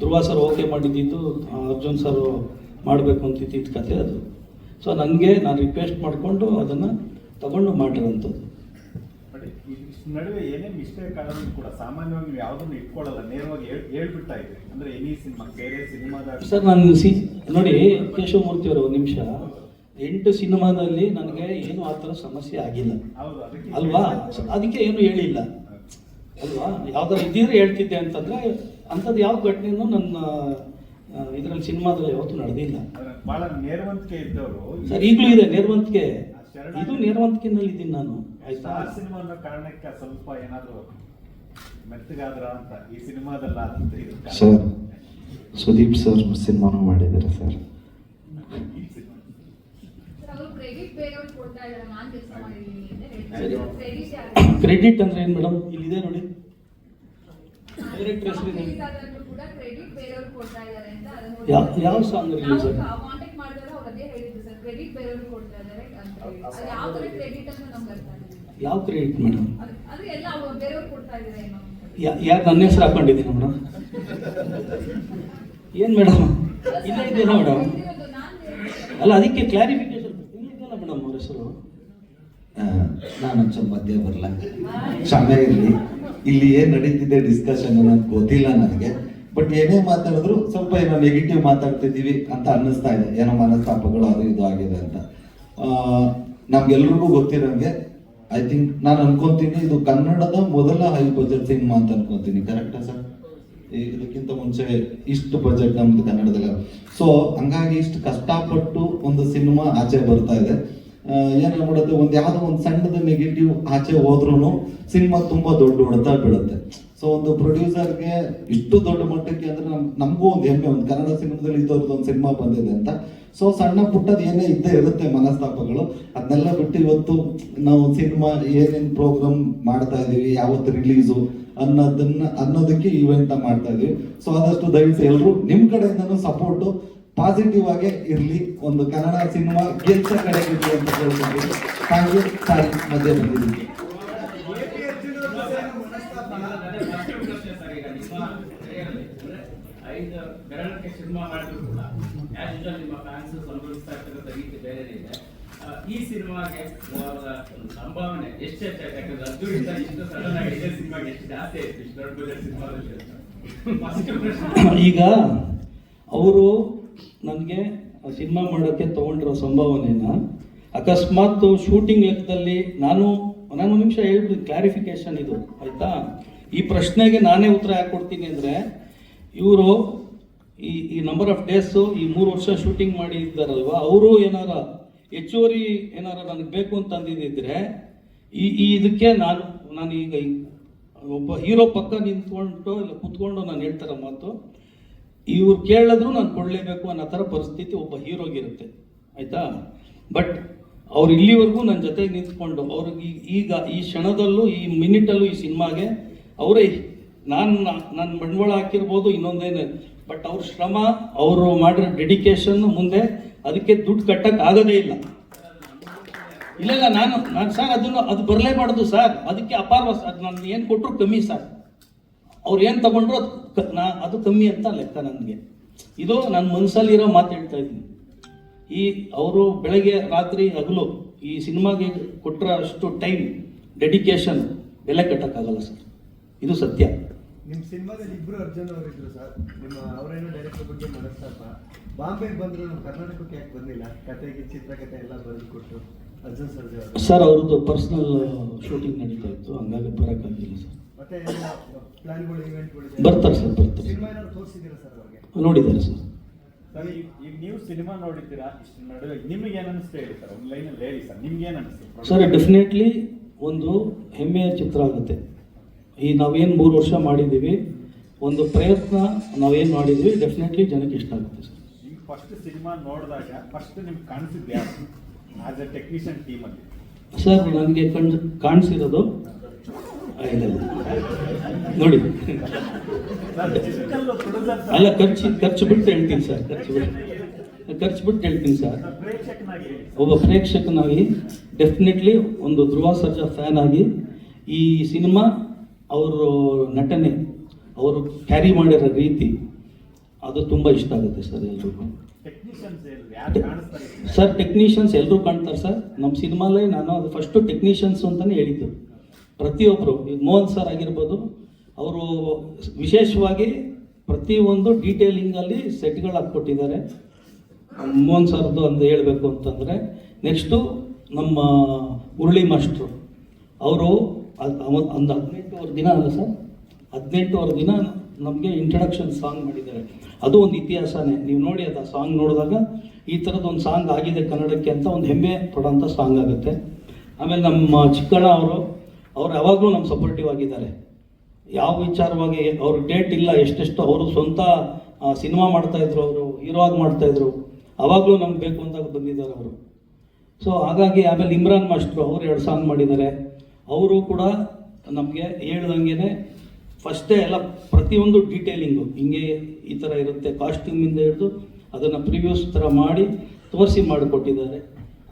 Speaker 1: ಧ್ರುವ ಸರ್ ಓಕೆ ಮಾಡಿದ್ದಿದ್ದು ಅರ್ಜುನ್ ಸರ್ ಮಾಡಬೇಕು ಅಂತಿದ್ದ ಕತೆ ಅದು. ಸೊ ನನಗೆ ನಾನು ರಿಕ್ವೆಸ್ಟ್ ಮಾಡಿಕೊಂಡು ಅದನ್ನು ತಗೊಂಡು ಮಾಡಿರೋಂಥದ್ದು.
Speaker 11: ನಡುವೆ ಏನೇ ಮಿಸ್ಟೇಕ್ ಆದ್ರೂ ಕೂಡ ಸಾಮಾನ್ಯವಾಗಿ ನೀವು ಯಾವುದನ್ನು ಇಟ್ಕೊಳ್ಳಲ್ಲ ನೇರವಾಗಿ ಹೇಳ್ ಹೇಳ್ಬಿಡ್ತಾ ಇದ್ರಿ. ಅಂದ್ರೆ ಎನಿ ಸಿನಿಮಾ ಬೇರೆ ಸಿನಿಮಾದ
Speaker 1: ಸರ್ ನಾನು ಸಿ ನೋಡಿ ಕೇಶವಮೂರ್ತಿ ಅವರು ಒಂದು ನಿಮಿಷ. ಎಂಟು ಸಿನಿಮಾದಲ್ಲಿ ನನಗೆ ಏನು ಆ ಥರ ಸಮಸ್ಯೆ ಆಗಿಲ್ಲ. ಅಲ್ವಾ? ಅದಕ್ಕೆ ಏನು ಹೇಳಿಲ್ಲ. ಅಲ್ವಾ? ಯಾವ್ದಾರು ಇದ್ದಿದ್ರೆ ಹೇಳ್ತಿದ್ದೆ ಅಂತಂದ್ರೆ ಅಂಥದ್ದು ಯಾವ ಘಟನೆಯೂ ನನ್ನ ಇದರಲ್ಲಿ ಸಿನಿಮಾದಲ್ಲಿ ಯಾವತ್ತೂ ನಡೆದಿಲ್ಲ.
Speaker 11: ಬಹಳ ನೇರವಂತಿಕೆ ಇದ್ದವರು
Speaker 1: ಸರ್ ಈಗಲೂ ಇದೆ ನೇರವಂತಿಕೆ. ಇದು ನೇರವಂತಿಕೆನಲ್ಲಿ ಇದ್ದೀನಿ ನಾನು ಆಯ್ತಾ?
Speaker 11: ಸ್ಟಾರ್ ಸಿನಿಮಾ ಅನ್ನೋ ಕಾರಣಕ್ಕೆ ಸ್ವಲ್ಪ ಏನಾದರೂ ಮೆತ್ತಗಾದ್ರ ಅಂತ ಈ ಸಿನಿಮಾದಲ್ಲ ಅಂತ ಇದು
Speaker 4: ಸರ್ ಸುದೀಪ್ ಸರ್ ಸಿನಿಮಾನು ಮಾಡಿದ್ದಾರೆ ಸರ್.
Speaker 6: ಕ್ರೆಡಿಟ್ ಬೇರೆಯವ್ರಿಗೆ ಕೊಡ್ತಾ ಇದ್ದಾರೆ ನಾನ್ ಕೆಲಸ ಮಾಡಿದ್ದೀನಿ ಅಂತ
Speaker 1: ಸರಿ.
Speaker 6: ಕ್ರೆಡಿಟ್
Speaker 1: ಅಂದ್ರೆ ಏನು ಮೇಡಮ್? ಇಲ್ಲಿದೆ ನೋಡಿ. ಡೈರೆಕ್ಟರ್ ಹೆಸರಿದೆ
Speaker 6: ಕೂಡ ಕ್ರೆಡಿಟ್ ಬೇರೆಯವ್ರಿಗೆ ಕೊಡ್ತಾ ಇದ್ದಾರೆ ಅಂತ ಅದನ್ನ
Speaker 1: ಯಾವ- ಸಾಂಗ್ ರಿಲೀಸ್ ಆಗಿದೆ?
Speaker 6: ಕ್ರೆಡಿಟ್ ಬೇರೆಯವ್ರಿಗೆ ಕೊಡ್ತಾ ಇದ್ದಾರೆ ಅಂತ ಹೇಳಿ. ಅದು ಯಾವ ತರ ಕ್ರೆಡಿಟ್ ಅಂತ ನಮ್ಗೆ ಅರ್ಥ ಆಗಿಲ್ಲ
Speaker 1: ಯಾವ ಕ್ರೆಡಿಟ್ ಮೇಡಮ್
Speaker 6: ಅದು- ಅದು ಎಲ್ಲ ಅವ್ರು ಬೇರೆಯವ್ರಿಗೆ ಕೊಡ್ತಾ ಇದ್ದಾರೆ ಏನೋ
Speaker 1: ಯಾರು ನನ್ನ ಹೆಸರು ಹಾಕೊಂಡಿದ್ದೀನಿ ಮೇಡಮ್ ಏನು ಮೇಡಮ್ ಇಲ್ಲ ಇದೆಯಲ್ಲ ಮೇಡಮ್
Speaker 6: ಹೇಳ್ತಿರೋದು ನಾನ್ ಹೇಳ್ತಿರೋದು.
Speaker 1: ಅಲ್ಲ ಅದಕ್ಕೆ ಕ್ಲಾರಿಫಿಕೇಶನ್ ಇಲ್ಲ ಇದೆಯಲ್ಲ ಮೇಡಮ್ ಅವ್ರ ಹೆಸರು?
Speaker 5: ನಾನು ಸ್ವಲ್ಪ ಮಧ್ಯೆ ಬರಲ್ಲ ಕ್ಷಮೆ ಇರಲಿ. ಇಲ್ಲಿ ಏನು ನಡೀತಿದೆ ಡಿಸ್ಕಷನ್ ಅನ್ನೋದು ಗೊತ್ತಿಲ್ಲ ನನಗೆ. ಬಟ್ ಏನೇ ಮಾತಾಡಿದ್ರು ಸ್ವಲ್ಪ ಏನೋ ನೆಗೆಟಿವ್ ಮಾತಾಡ್ತಿದ್ದೀವಿ ಅಂತ ಅನ್ನಿಸ್ತಾ ಇದೆ. ಏನೋ ಮನಸ್ತಾಪಗಳು ಅದು ಇದು ಆಗಿದೆ ಅಂತ. ನಮ್ಗೆಲ್ರಿಗೂ ಗೊತ್ತಿರೋಂಗೆ ಐ ಥಿಂಕ್ ನಾನು ಅನ್ಕೊಂತೀನಿ ಇದು ಕನ್ನಡದ ಮೊದಲ ಹೈ ಬಜೆಟ್ ಸಿನಿಮಾ ಅಂತ ಅನ್ಕೊಂತೀನಿ. ಕರೆಕ್ಟಾ ಸರ್? ಇದಕ್ಕಿಂತ ಮುಂಚೆ ಇಷ್ಟು ಬಜೆಟ್ ನಮ್ದು ಕನ್ನಡದಲ್ಲಿ. ಸೊ ಹಂಗಾಗಿ ಇಷ್ಟು ಕಷ್ಟಪಟ್ಟು ಒಂದು ಸಿನಿಮಾ ಆಚೆ ಬರ್ತಾ ಇದೆ. ಆ, ಏನಾಗ್ಬಿಡುತ್ತೆ ಒಂದು ಯಾವುದೋ ಒಂದು ಸಣ್ಣದ ನೆಗೆಟಿವ್ ಆಚೆ ಹೋದ್ರೂ ಸಿನಿಮಾ ತುಂಬಾ ದೊಡ್ಡ ಹೊಡೆತ ಬೀಳುತ್ತೆ. ಸೊ ಒಂದು ಪ್ರೊಡ್ಯೂಸರ್ಗೆ ಇಷ್ಟು ದೊಡ್ಡ ಮಟ್ಟಕ್ಕೆ ಅಂದ್ರೆ ನಮ್, ನಮಗೂ ಒಂದು ಹೆಮ್ಮೆ, ಒಂದು ಕನ್ನಡ ಸಿನಿಮಾದಲ್ಲಿ ಇದ್ದವ್ರದ್ದು ಒಂದು ಸಿನಿಮಾ ಬಂದಿದೆ ಅಂತ. ಸೊ ಸಣ್ಣ ಪುಟ್ಟದ ಏನೇ ಇದ್ದೇ ಇರುತ್ತೆ ಮನಸ್ತಾಪಗಳು. ಅದನ್ನೆಲ್ಲ ಬಿಟ್ಟು ಇವತ್ತು ನಾವು ಸಿನಿಮಾ ಏನೇನು ಪ್ರೋಗ್ರಾಮ್ ಮಾಡ್ತಾ ಇದೀವಿ, ಯಾವತ್ತು ರಿಲೀಸು ಅನ್ನೋದನ್ನ, ಅನ್ನೋದಕ್ಕೆ ಇವೆಂಟ್ ಮಾಡ್ತಾ ಇದೀವಿ. ಸೊ ಆದಷ್ಟು ದಯವಿಟ್ಟು ಎಲ್ಲರೂ ನಿಮ್ಮ ಕಡೆಯಿಂದನೂ ಸಪೋರ್ಟು ಪಾಸಿಟಿವ್ ಆಗೇ ಇರಲಿ. ಒಂದು ಕನ್ನಡ ಸಿನಿಮಾ ಗೆಲ್ಸ ಇದೆ ಅಂತ ಹೇಳ್ತೀವಿ ಮಧ್ಯ ಮಧ್ಯೆ
Speaker 9: ಎ.ಪಿ. ಅರ್ಜುನ್ ಅವ್ರ ಜೊತೆ ಏನೋ ಮನಸ್ತಾಪ
Speaker 7: ಅದೇ first ಪ್ರಶ್ನೆ ಸರ್ ಈಗ ನಿಮ್ಮ career-ಅಲ್ಲಿ ಅಂದ್ರೆ ಐದು ಬೆರಳಿಕೆ ಸಿನಿಮಾ ಮಾಡಿದ್ರು ಕೂಡ ಆಸ್ ಯೂಶುವಲ್ ನಿಮ್ಮ ಫ್ಯಾನ್ಸ್ ಸಂಭವಿಸ್ತಾ ಇರ್ತಕ್ಕಂಥ ರೀತಿ ಬೇರೆ ಇದೆ ಆ, ಈ ಸಿನಿಮಾಗೆ ಸಂಭಾವನೆ ಎಷ್ಟು ಇಷ್ಟು ಸಡನ್ ಆಗಿ ಇದೇ ಸಿನಿಮಾಗೆ ಎಷ್ಟು ಜಾಸ್ತಿ ಆಯ್ತು, ಇಷ್ಟು ದೊಡ್ಡ ಬಜೆಟ್ ಸಿನಿಮಾದಲ್ಲಿ
Speaker 1: ಈಗ ಅವರು ನನಗೆ ಸಿನಿಮಾ ಮಾಡೋಕ್ಕೆ ತೊಗೊಂಡಿರೋ ಸಂಭಾವನೆನ ಅಕಸ್ಮಾತ್ ಶೂಟಿಂಗ್ ಲೆಕ್ಕದಲ್ಲಿ ನಾನು ನಾನು ಒಂದು ನಿಮಿಷ ಹೇಳ್ಬಿಟ್ಟು ಕ್ಲಾರಿಫಿಕೇಶನ್ ಇದು, ಆಯಿತಾ? ಈ ಪ್ರಶ್ನೆಗೆ ನಾನೇ ಉತ್ತರ ಯಾಕೆ ಕೊಡ್ತೀನಿ ಅಂದರೆ, ಇವರು ಈ ಈ ನಂಬರ್ ಆಫ್ ಡೇಸು ಈ ಮೂರು ವರ್ಷ ಶೂಟಿಂಗ್ ಮಾಡಿದ್ದಾರಲ್ವ? ಅವರು ಏನಾರ ಹೆಚ್ಚುವರಿ ಏನಾರ ನನಗೆ ಬೇಕು ಅಂತ ಅಂದಿದ್ದಿದ್ರೆ, ಈ ಈ ಇದಕ್ಕೆ ನಾನು ನಾನು ಈಗ ಒಬ್ಬ ಹೀರೋ ಪಕ್ಕ ನಿಂತ್ಕೊಂಡು ಇಲ್ಲ ಕುತ್ಕೊಂಡು ನಾನು ಹೇಳ್ತಾರ ಮಾತು, ಇವ್ರು ಕೇಳಿದ್ರು ನಾನು ಕೊಡಲೇಬೇಕು ಅನ್ನೋ ಥರ ಪರಿಸ್ಥಿತಿ ಒಬ್ಬ ಹೀರೋಗಿರುತ್ತೆ, ಆಯಿತಾ? ಬಟ್ ಅವ್ರು ಇಲ್ಲಿವರೆಗೂ ನನ್ನ ಜೊತೆಗೆ ನಿಂತ್ಕೊಂಡು, ಅವ್ರಿಗೆ ಈಗ ಈ ಕ್ಷಣದಲ್ಲೂ, ಈ ಮಿನಿಟಲ್ಲೂ ಈ ಸಿನಿಮಾಗೆ ಅವರೇ, ನಾನು ನನ್ನ ಬಂಡವಾಳ ಹಾಕಿರ್ಬೋದು ಇನ್ನೊಂದೇನು ಬಟ್ ಅವ್ರ ಶ್ರಮ, ಅವರು ಮಾಡಿರೋ ಡೆಡಿಕೇಶನ್ ಮುಂದೆ ಅದಕ್ಕೆ ದುಡ್ಡು ಕಟ್ಟಕ್ಕೆ ಆಗೋದೇ ಇಲ್ಲ. ಇಲ್ಲ ನಾನು ನಾನು ಸರ್ ಅದನ್ನು ಅದು ಬರಲೇಬಾರ್ದು ಸರ್. ಅದಕ್ಕೆ ಅಪಾರ್ವ ಸರ್ ನಾನು ಏನು ಕೊಟ್ಟರು ಕಮ್ಮಿ ಸರ್. ಅವ್ರು ಏನು ತಗೊಂಡ್ರು ಅದು ನಾ, ಅದು ಕಮ್ಮಿ ಅಂತ ಲೆಕ್ಕ ನನಗೆ. ಇದು ನನ್ನ ಮನಸ್ಸಲ್ಲಿರೋ ಮಾತು ಹೇಳ್ತಾ ಇದ್ದೀನಿ. ಈ ಅವರು ಬೆಳಗ್ಗೆ ರಾತ್ರಿ ಹಗಲು ಈ ಸಿನಿಮಾಗೆ ಕೊಟ್ಟರೆ ಅಷ್ಟು ಟೈಮ್ ಡೆಡಿಕೇಶನ್ ಬೆಲೆ ಕಟ್ಟೋಕ್ಕಾಗಲ್ಲ ಸರ್. ಇದು ಸತ್ಯ.
Speaker 9: ನಿಮ್ ಸಿನಿಮಾದಲ್ಲಿ ಇಬ್ರು ಅರ್ಜುನ್ ಅವರಿದ್ರು ಸರ್. ನಿಮ್ಮ ಅವರೇನೋ ಡೈರೆಕ್ಟರ್ ಬಗ್ಗೆ ಮನಸ್ತಾಪ ಬಾಂಬೆಗೆ ಬಂದ್ರು ನಮ್ಮ ಕರ್ನಾಟಕಕ್ಕೆ ಯಾಕೆ ಬಂದಿಲ್ಲ? ಕತೆಗೆ ಚಿತ್ರಕಥೆ ಎಲ್ಲ ಬರೆದುಕೊಟ್ಟು ಅರ್ಜುನ್ ಸರ್ ಅವರು.
Speaker 1: ಸರ್ ಅವ್ರದ್ದು ಪರ್ಸ್ನಲ್ ಶೂಟಿಂಗ್ ನಡೀತಾ ಇತ್ತು. ಹಂಗಾಗಿ ಬರೋಕ್ಕಾಗಿಲ್ಲ ಸರ್.
Speaker 9: ಮತ್ತೆ ಎಲ್ಲ ಪ್ಲಾನ್ಗಳು ಇವೆಂಟ್ಗಳು
Speaker 1: ಬರ್ತಾರೆ ಸರ್, ಬರ್ತಾರೆ.
Speaker 9: ಸಿನಿಮಾ ಏನಾದ್ರು ತೋರಿಸಿದ್ದೀರಾ ಸರ್ ಅವ್ರಿಗೆ?
Speaker 1: ನೋಡಿದ್ದಾರೆ ಸರ್.
Speaker 11: ಸರ್ ಈಗ ಈಗ ನೀವು ಸಿನಿಮಾ ನೋಡಿದ್ದೀರಾ? ಇಷ್ಟು ನಡುವೆ ನಿಮಗೆ ಏನು ಅನಿಸ್ತಾ ಹೇಳಿ ಸರ್? ಒಂದು ಲೈನಲ್ಲಿ ಹೇಳಿ ಸರ್. ನಿಮ್ಗೆ ಏನು ಅನಿಸ್ತು
Speaker 1: ಸರ್ ಡೆಫಿನೆಟ್ಲಿ ಒಂದು ಹೆಮ್ಮೆಯ ಚಿತ್ರ ಆಗುತ್ತೆ. ಈ ನಾವೇನು ಮೂರು ವರ್ಷ ಮಾಡಿದ್ದೀವಿ ಒಂದು ಪ್ರಯತ್ನ ನಾವೇನು ಮಾಡಿದ್ವಿ ಡೆಫಿನೆಟ್ಲಿ ಜನಕ್ಕೆ ಇಷ್ಟ ಆಗುತ್ತೆ ಸರ್.
Speaker 11: ಈಗ ಫಸ್ಟ್ ಸಿನಿಮಾ ನೋಡಿದಾಗ ಫಸ್ಟ್ ನಿಮ್ಗೆ ಕಾಣಿಸಿದ್ದು ಆಸ್ ಎ ಟೆಕ್ನಿಷಿಯನ್ ಟೀಮಲ್ಲಿ
Speaker 1: ಸರ್ ನನಗೆ ಕಣ್ ಕಾಣಿಸಿರೋದು. ನೋಡಿ. ಅಲ್ಲ ಖರ್ಚು ಖರ್ಚು ಬಿಟ್ಟು ಹೇಳ್ತೀನಿ ಸರ್ ಖರ್ಚು ಬಿಟ್ಟು. ಖರ್ಚು ಬಿಟ್ಟು ಹೇಳ್ತೀನಿ ಸರ್. ಒಬ್ಬ ಪ್ರೇಕ್ಷಕನಾಗಿ ಡೆಫಿನೆಟ್ಲಿ ಒಂದು ಧ್ರುವ ಸರ್ಜಾ ಫ್ಯಾನ್ ಆಗಿ ಈ ಸಿನಿಮಾ ಅವರು ನಟನೆ ಅವರು ಕ್ಯಾರಿ ಮಾಡಿರೋ ರೀತಿ ಅದು ತುಂಬ ಇಷ್ಟ ಆಗುತ್ತೆ ಸರ್ ಎಲ್ರಿಗೂ. ಸರ್ ಟೆಕ್ನಿಷಿಯನ್ಸ್ ಎಲ್ಲರೂ ಕಾಣ್ತಾರೆ ಸರ್. ನಮ್ಮ ಸಿನಿಮಾಲೇ ನಾನು ಅದು ಫಸ್ಟು ಟೆಕ್ನಿಷಿಯನ್ಸ್ ಅಂತಲೇ ಹೇಳಿದ್ದು. ಪ್ರತಿಯೊಬ್ಬರು ಮೋಹನ್ ಸರ್ ಆಗಿರ್ಬೋದು ಅವರು ವಿಶೇಷವಾಗಿ ಪ್ರತಿಯೊಂದು ಡೀಟೇಲಿಂಗಲ್ಲಿ ಸೆಟ್ಗಳು ಹಾಕ್ಕೊಟ್ಟಿದ್ದಾರೆ. ಮೋಹನ್ ಸರ್ದು ಅಂತ ಹೇಳಬೇಕು ಅಂತಂದರೆ ನೆಕ್ಸ್ಟು ನಮ್ಮ ಮುರಳಿ ಮಾಸ್ಟ್ರು ಅವರು ಒಂದು ಹದಿನೆಂಟುವರೆ ದಿನ ಅಲ್ಲ ಸರ್? ಹದಿನೆಂಟುವರೆ ದಿನ ನಮಗೆ ಇಂಟ್ರಡಕ್ಷನ್ ಸಾಂಗ್ ಮಾಡಿದ್ದಾರೆ. ಅದು ಒಂದು ಇತಿಹಾಸನೇ. ನೀವು ನೋಡಿ ಅದು ಆ ಸಾಂಗ್ ನೋಡಿದಾಗ ಈ ಥರದ್ದು ಒಂದು ಸಾಂಗ್ ಆಗಿದೆ ಕನ್ನಡಕ್ಕೆ ಅಂತ ಒಂದು ಹೆಮ್ಮೆ ಪಡೋಂಥ ಸಾಂಗ್ ಆಗುತ್ತೆ. ಆಮೇಲೆ ನಮ್ಮ ಚಿಕ್ಕಣ್ಣ ಅವರು, ಅವ್ರು ಯಾವಾಗಲೂ ನಮ್ಮ ಸಪೋರ್ಟಿವ್ ಆಗಿದ್ದಾರೆ. ಯಾವ ವಿಚಾರವಾಗಿ ಅವ್ರ ಡೇಟ್ ಇಲ್ಲ, ಎಷ್ಟೆಷ್ಟು ಅವರು ಸ್ವಂತ ಸಿನಿಮಾ ಮಾಡ್ತಾಯಿದ್ರು ಅವರು ಹೀರೋ ಆಗಿ ಮಾಡ್ತಾಯಿದ್ರು ಅವಾಗಲೂ ನಮ್ಗೆ ಬೇಕು ಅಂದಾಗ ಬಂದಿದ್ದಾರೆ ಅವರು. ಸೊ ಹಾಗಾಗಿ ಆಮೇಲೆ ಇಮ್ರಾನ್ ಮಾಸ್ಟ್ರು ಅವರು ಎರಡು ಸಾಂಗ್ ಮಾಡಿದ್ದಾರೆ. ಅವರು ಕೂಡ ನಮಗೆ ಹೇಳ್ದಂಗೆ ಫಸ್ಟೇ ಎಲ್ಲ ಪ್ರತಿಯೊಂದು ಡೀಟೇಲಿಂಗು ಹಿಂಗೆ ಈ ಥರ ಇರುತ್ತೆ ಕಾಸ್ಟ್ಯೂಮಿಂದ ಹಿಡಿದು ಅದನ್ನು ಪ್ರಿವ್ಯೂಸ್ ಥರ ಮಾಡಿ ತೋರಿಸಿ ಮಾಡಿಕೊಟ್ಟಿದ್ದಾರೆ.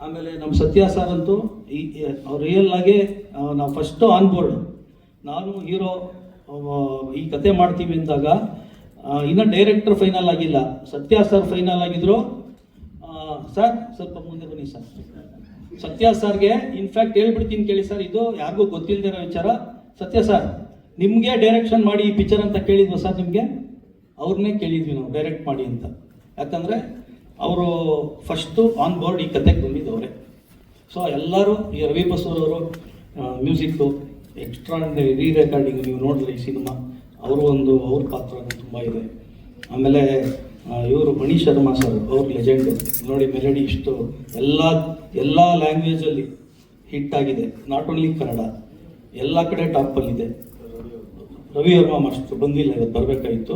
Speaker 1: ಆಮೇಲೆ ನಮ್ಮ ಸತ್ಯ ಸರ್ ಅಂತೂ ಈ ರಿಯಲ್ ಆಗೇ ನಾವು ಫಸ್ಟು ಆನ್ ಬೋರ್ಡ್ ನಾನು ಹೀರೋ ಈ ಕತೆ ಮಾಡ್ತೀವಿ ಅಂದಾಗ ಇನ್ನು ಡೈರೆಕ್ಟರ್ ಫೈನಲ್ ಆಗಿಲ್ಲ. ಸತ್ಯ ಸರ್ ಫೈನಲ್ ಆಗಿದ್ರು ಸರ್ ಸ್ವಲ್ಪ ಮುಂದೆ ಬನ್ನಿ ಸರ್ ಸತ್ಯ ಸರ್ಗೆ ಇನ್ಫ್ಯಾಕ್ಟ್ ಹೇಳ್ಬಿಡ್ತೀನಿ ಕೇಳಿ ಸರ್ ಇದು ಯಾರಿಗೂ ಗೊತ್ತಿಲ್ಲದೆ ಇರೋ ವಿಚಾರ. ಸತ್ಯ ಸರ್ ನಿಮಗೆ ಡೈರೆಕ್ಷನ್ ಮಾಡಿ ಈ ಪಿಕ್ಚರ್ ಅಂತ ಕೇಳಿದ್ವಿ ಸರ್ ನಿಮಗೆ? ಅವ್ರನ್ನೇ ಕೇಳಿದ್ವಿ ನಾವು ಡೈರೆಕ್ಟ್ ಮಾಡಿ ಅಂತ. ಯಾಕಂದರೆ ಅವರು ಫಸ್ಟು ಆನ್ ಬೋರ್ಡ್ ಈ ಕತೆಗೆ ಬಂದಿದ್ದವರೇ. ಸೊ ಎಲ್ಲರೂ ಈ ರವಿ ಬಸೂರವರು ಮ್ಯೂಸಿಕ್ಕು ಎಕ್ಸ್ಟ್ರಾ ರೀ ರೆಕಾರ್ಡಿಂಗ್ ನೀವು ನೋಡಿದ್ರೆ ಈ ಸಿನಿಮಾ, ಅವರು ಒಂದು, ಅವ್ರ ಪಾತ್ರ ತುಂಬ ಇದೆ. ಆಮೇಲೆ ಇವರು ಮಣಿ ಶರ್ಮಾ ಸರ್ ಅವ್ರ ಲೆಜೆಂಡು ನೋಡಿ ಮೆಲಡಿ ಇಷ್ಟು. ಎಲ್ಲ ಎಲ್ಲ ಲ್ಯಾಂಗ್ವೇಜಲ್ಲಿ ಹಿಟ್ ಆಗಿದೆ. ನಾಟ್ ಓನ್ಲಿ ಕನ್ನಡ, ಎಲ್ಲ ಕಡೆ ಟಾಪಲ್ಲಿದೆ ರವಿ ವರ್ಮಾ ಮಾಸ್ಟರ್ ಬಂದಿಲ್ಲ ಇವತ್ತು, ಬರಬೇಕಾಗಿತ್ತು.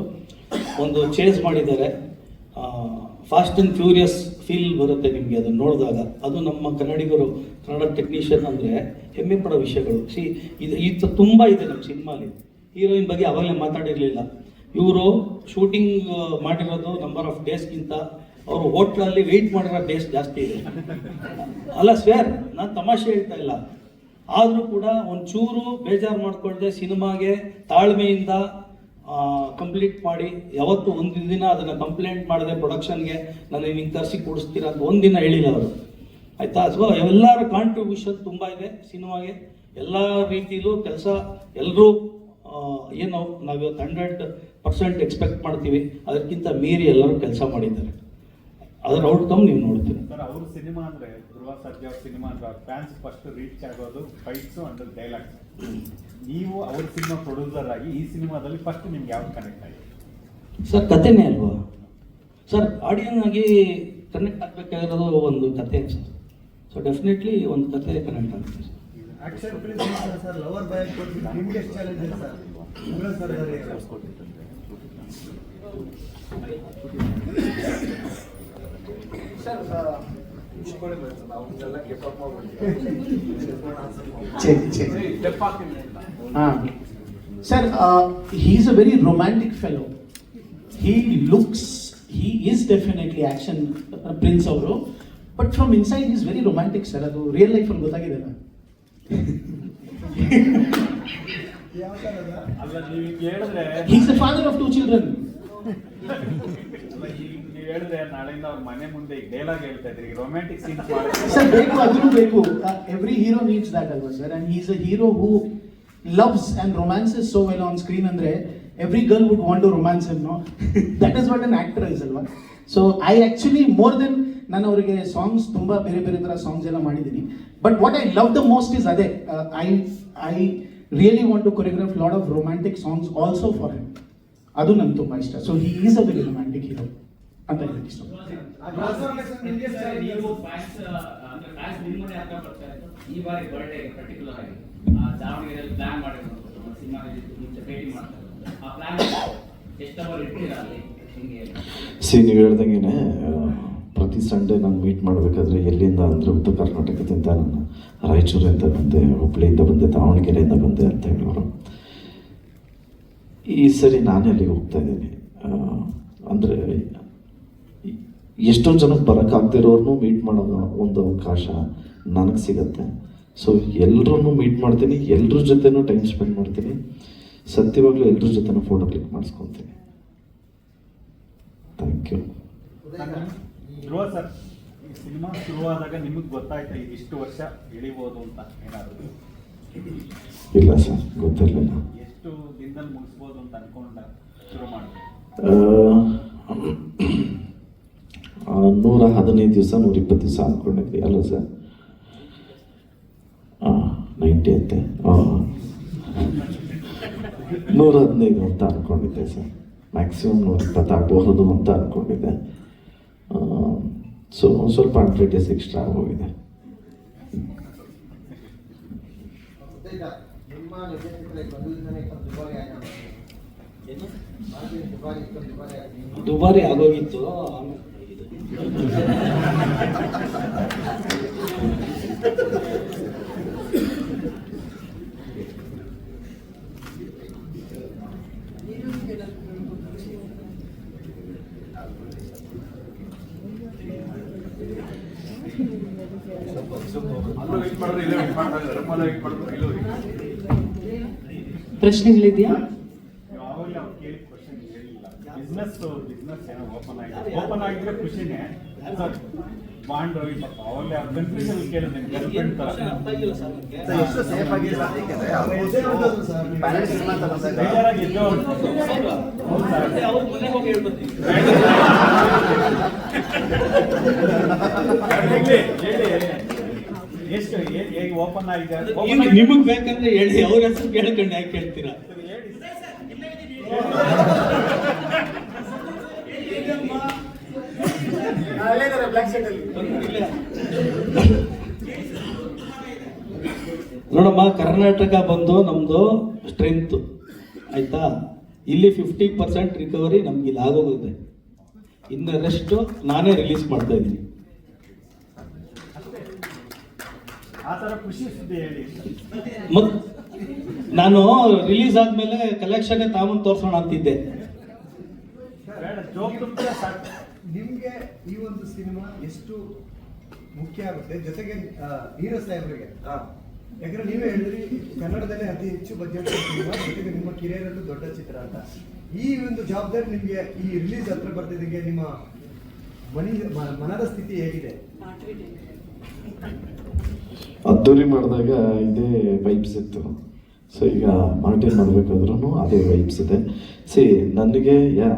Speaker 1: ಒಂದು ಚೇಂಜ್ ಮಾಡಿದ್ದಾರೆ. ಫಾಸ್ಟ್ ಆ್ಯಂಡ್ ಫ್ಯೂರಿಯಸ್ ಫೀಲ್ ಬರುತ್ತೆ ನಿಮಗೆ ಅದನ್ನು ನೋಡಿದಾಗ. ಅದು ನಮ್ಮ ಕನ್ನಡಿಗರು, ಕನ್ನಡ ಟೆಕ್ನಿಷಿಯನ್ ಅಂದರೆ ಹೆಮ್ಮೆ ಪಡೋ ವಿಷಯಗಳು. ಸಿ ಇದು ಈ ತುಂಬ ಇದೆ ನಮ್ಮ ಸಿನಿಮಾಲಿ ಹೀರೋಯಿನ್ ಬಗ್ಗೆ ಅವಾಗಲೇ ಮಾತಾಡಿರಲಿಲ್ಲ. ಇವರು ಶೂಟಿಂಗ್ ಮಾಡಿರೋದು ನಂಬರ್ ಆಫ್ ಡೇಸ್ಗಿಂತ ಅವರು ಹೋಟ್ಲಲ್ಲಿ ವೆಯ್ಟ್ ಮಾಡಿರೋ ಡೇಸ್ ಜಾಸ್ತಿ ಇದೆ. ಅಲ್ಲ ಸ್ವೇರ್ ನಾನು ತಮಾಷೆ ಹೇಳ್ತಾ ಇಲ್ಲ. ಆದರೂ ಕೂಡ ಒಂಚೂರು ಬೇಜಾರು ಮಾಡ್ಕೊಳ್ಳದೆ ಸಿನಿಮಾಗೆ ತಾಳ್ಮೆಯಿಂದ ಕಂಪ್ಲೀಟ್ ಮಾಡಿ, ಯಾವತ್ತು ಒಂದು ದಿನ ಅದನ್ನು ಕಂಪ್ಲೇಂಟ್ ಮಾಡಿದೆ ಪ್ರೊಡಕ್ಷನ್ಗೆ ನಾನು ಹಿಂಗೆ ತರಿಸಿ ಕೊಡಿಸ್ತೀರ ಅಂತ ಒಂದಿನ ಹೇಳಿಲ್ಲ ಅವರು. ಆಯಿತಾ? ಸೊ ಎಲ್ಲರ ಕಾಂಟ್ರಿಬ್ಯೂಷನ್ ತುಂಬ ಇದೆ ಸಿನಿಮಾಗೆ. ಎಲ್ಲ ರೀತಿಯಲ್ಲೂ ಕೆಲಸ ಎಲ್ಲರೂ ಏನು, ನಾವು ಇವತ್ತು ಹಂಡ್ರೆಡ್ ಪರ್ಸೆಂಟ್ ಎಕ್ಸ್ಪೆಕ್ಟ್ ಮಾಡ್ತೀವಿ ಅದಕ್ಕಿಂತ ಮೀರಿ ಎಲ್ಲರೂ ಕೆಲಸ ಮಾಡಿದ್ದಾರೆ ಅದರ ಔಟ್ಕಮ್ ನೀವು ನೋಡ್ತೀರಿ
Speaker 11: ಸರ್ ಅವ್ರ ಸಿನಿಮಾ ಅಂದರೆ ಧ್ರುವ ಸರ್ಜಾ ಅವ್ರ ಸಿನಿಮಾ ಅಂದ್ರೆ ಫ್ಯಾನ್ಸ್ ಫಸ್ಟ್ ರೀಚ್ ಆಗೋದು ಫೈಟ್ಸು ಅಂಡ್ ಡೈಲಾಗ್ಸ್ ನೀವು ಅವ್ರ ಸಿನಿಮಾ ಪ್ರೊಡ್ಯೂಸರ್ ಆಗಿ ಈ ಸಿನಿಮಾದಲ್ಲಿ ಫಸ್ಟ್ ನಿಮ್ಗೆ ಯಾವ್ದು ಕನೆಕ್ಟ್ ಆಗಿದೆ
Speaker 1: ಸರ್ ಕತೆನೇ ಅಲ್ವಾ ಸರ್ ಆಡಿಯನ್ ಆಗಿ ಕನೆಕ್ಟ್ ಆಗಬೇಕಾಗಿರೋದು ಒಂದು ಕತೆ ಸರ್ ಸೊ ಡೆಫಿನೆಟ್ಲಿ ಒಂದು ಕತೆ ಕನೆಕ್ಟ್ ಆಗುತ್ತೆ sir
Speaker 9: action film sir lover boy ಕೊಟ್ಬಿಟ್ಟು ನಿಮ್ಗೆ ಎಷ್ಟು ಚಾಲೆಂಜ್ ಸರ್ ಸರ್ ಅವರೇ
Speaker 12: check, check. Ah. Sir, uh, he is a very romantic fellow. He looks, he is definitely action uh, prince ಅವರು but from inside is very romantic sir ಅದು real ಲೈಫಲ್ಲಿ ಗೊತ್ತಾಗಿದೆ
Speaker 9: ಯಾವ ಥರ ಅದ?
Speaker 11: ಅಲ್ಲ ನೀವು ಈಗ ಹೇಳಿದ್ರೆ
Speaker 12: he is the father of two children
Speaker 11: ಅಲ್ಲ, ಈಗ ನೀವು ಹೇಳಿದ್ರೆ ನಾಳೆಯಿಂದ ಅವ್ರ ಮನೆ ಮುಂದೆ ಈಗ ಡೈಲಾಗ್ ಹೇಳ್ತಾ ಇದ್ರಿ ರೊಮ್ಯಾಂಟಿಕ್ ಸೀನ್ಸ್
Speaker 12: ಸರ್ ಬೇಕು ಅದೂ ಬೇಕು. ಎವ್ರಿ ಹೀರೋ ನೀಡ್ಸ್ ದ್ಯಾಟ್ ಅಲ್ವಾ sir and is a hero who loves and romances so well on screen ಅಂದ್ರೆ every girl would want to romance no that is what an actor is ಅಲ್ವಾ? So I actually more than ನಾನು ಅವರಿಗೆ songs ತುಂಬಾ ಬೇರೆ ಬೇರೆ ಥರ songs ಎಲ್ಲ ಮಾಡಿದ್ದೀನಿ but what I love the most is ಅದೇ I I really want to choreograph lot of romantic songs also for him ಅದು ನಂಗೆ ತುಂಬ ಇಷ್ಟ. So he is a very romantic hero ಅಂತ ಹೇಳಕ್ಕೆ ಇಷ್ಟ
Speaker 4: ಸಿ ನೀವು ಹೇಳ್ದಂಗೆ ಪ್ರತಿ ಸಂಡೇ ನಾನು ಮೀಟ್ ಮಾಡಬೇಕಾದ್ರೆ ಎಲ್ಲಿಂದ ಅಂದರೆ ಉತ್ತರ ಕರ್ನಾಟಕದಿಂದ ನಾನು ರಾಯಚೂರಿಂದ ಬಂದೆ ಹುಬ್ಳಿಯಿಂದ ಬಂದೆ, ದಾವಣಗೆರೆಯಿಂದ ಬಂದೆ ಅಂತ ಹೇಳೋರು. ಈ ಸರಿ ನಾನು ಅಲ್ಲಿಗೆ ಹೋಗ್ತಾ ಇದ್ದೀನಿ. ಅಂದರೆ ಎಷ್ಟೊಂದು ಜನಕ್ಕೆ ಬರೋಕ್ಕಾಗ್ದಿರೋರ್ನು ಮೀಟ್ ಮಾಡೋ ಒಂದು ಅವಕಾಶ ನನಗೆ ಸಿಗತ್ತೆ. ಸೊ ಎಲ್ಲರೂ ಮೀಟ್ ಮಾಡ್ತೀನಿ ಎಲ್ಲರ ಜೊತೆನೂ ಟೈಮ್ ಸ್ಪೆಂಡ್ ಮಾಡ್ತೀನಿ. ಸತ್ಯವಾಗ್ಲೂ ಎಲ್ಲರ ಜೊತೆನೂ ಫೋಟೋ ಕ್ಲಿಕ್ ಮಾಡಿಸ್ಕೊತೀನಿ. ಥ್ಯಾಂಕ್ ಯು
Speaker 11: ಸಿನಿಮಾ ಶುರುವಾದಾಗ ನಿಮಗೆ ಗೊತ್ತಾಯ್ತಾ ಇಷ್ಟು ವರ್ಷ ಎಳಿಬೋದು ಅಂತ ಏನಾದರೂ?
Speaker 4: ಇಲ್ಲ ಸರ್ ಗೊತ್ತಿರಲಿಲ್ಲ.
Speaker 11: ಮುಗಿಸ್ಬೋದು ಅಂತ ಅನ್ಕೊಂಡ ಶುರು
Speaker 4: ನೂರ ಹದಿನೈದು ದಿವಸ ನೂರ ಇಪ್ಪತ್ತು ದಿವಸ ಅಂದ್ಕೊಂಡಿದ್ವಿ ಅಲ್ಲ ಸರ್? ಹಾಂ ನೈಂಟಿ ಅಂತೆ. ನೂರ ಹದಿನೈದು ಅಂತ ಅಂದ್ಕೊಂಡಿದ್ದೆ ಸರ್. ಮ್ಯಾಕ್ಸಿಮಮ್ ನೂರ ಇಪ್ಪತ್ತಾಗಬಹುದು ಅಂತ ಅಂದ್ಕೊಂಡಿದ್ದೆ ಸೊ, ಸ್ವಲ್ಪ ಹಂಡ್ರೆಡ್ ಡೇಸ್ ಎಕ್ಸ್ಟ್ರಾ ಆಗೋಗಿದೆ.
Speaker 9: ನಿಮ್ಮ ದುಬಾರಿ
Speaker 1: ಆಗೋಗಿತ್ತು. ಆಮೇಲೆ
Speaker 12: ಪ್ರಶ್ನೆಗಳಿದೆಯಾ?
Speaker 11: ಪ್ಲಸ್ ಬಿಸ್ನೆಸ್ ಏನೋ ಓಪನ್ ಆಗಿದೆ. ಓಪನ್ ಆಗಿದ್ರೆ ಖುಷಿನೇ. ಬಾಂಡ್ ಅವಾಗಲೇ ಕನ್ಫ್ಯೂಷನ್ ಕೇಳಿದೆ ಗರ್ಲ್ಫ್ರೆಂಡ್ ತರ
Speaker 10: ಸರ್, ಎಷ್ಟು ಸೇಫ್
Speaker 11: ಹೇಳಿ. ಎಷ್ಟು ಹೇ- ಹೇಗೆ ಓಪನ್ ಆಗಿದೆ?
Speaker 1: ನಿಮಗೆ ಬೇಕಂದ್ರೆ ಹೇಳಿ ಅವ್ರ ಹೆಸರು ಕೇಳ್ಕೊಂಡು ಯಾಕೆ ಕೇಳ್ತೀರಾ? ನೋಡಮ್ಮ ಕರ್ನಾಟಕ ಬಂದು ನಮ್ದು ಸ್ಟ್ರೆಂತ್ ಆಯ್ತಾ? ಇಲ್ಲಿ ಫಿಫ್ಟಿ ಪರ್ಸೆಂಟ್ ರಿಕವರಿ ನಮ್ಗೆ ಇಲ್ಲಿ ಆಗೋಗುತ್ತೆ ಇನ್ನು ರೆಸ್ಟ್ ನಾನೇ ರಿಲೀಸ್ ಮಾಡ್ತಾ ಇದ್ದೀನಿ
Speaker 11: ಆ ಥರ ಖುಷಿ ಸುದ್ದಿ ಹೇಳಿ
Speaker 1: ಮತ್ ನಾನು ರಿಲೀಸ್ ಆದ್ಮೇಲೆ ಕಲೆಕ್ಷನ್ ತಾಮನ್ ತೋರ್ಸೋಣ ಅಂತಿದ್ದೆ
Speaker 9: ನಿಮ್ಗೆ ಈ ಒಂದು ಸಿನಿಮಾ ಎಷ್ಟು ಮುಖ್ಯ ಆಗುತ್ತೆ? ಜೊತೆಗೆ ನೀರಜ್ ಸಾಹೇಬ್ರಿಗೆ. ಯಾಕಂದ್ರೆ ನೀವೇ ಹೇಳಿದ್ರಿ ಕನ್ನಡದಲ್ಲೇ ಅತಿ ಹೆಚ್ಚು ಬಜೆಟ್ ಸಿನಿಮಾ ಜೊತೆಗೆ ನಿಮ್ಮ ಕಿರಿಯರಲ್ಲೂ ದೊಡ್ಡ ಚಿತ್ರ ಅಂತ. ಈ ಒಂದು ಜವಾಬ್ದಾರಿ ನಿಮ್ಗೆ ಈ ರಿಲೀಸ್ ಹತ್ರ ಬರ್ತಿದ್ದಂಗೆ ನಿಮ್ಮ ಮನಿ ಮನದ ಸ್ಥಿತಿ ಹೇಗಿದೆ?
Speaker 4: ಅದ್ದೂರಿ ಮಾಡಿದಾಗ ಇದೇ ವೈಬ್ಸ್ ಇತ್ತು. ಸೊ ಈಗ ಮಾರ್ಟಿನ್ ಮಾಡಬೇಕಾದ್ರೂ ಅದೇ ವೈಬ್ಸ್ ಇದೆ. ಸಿ ನನಗೆ, ಯಾ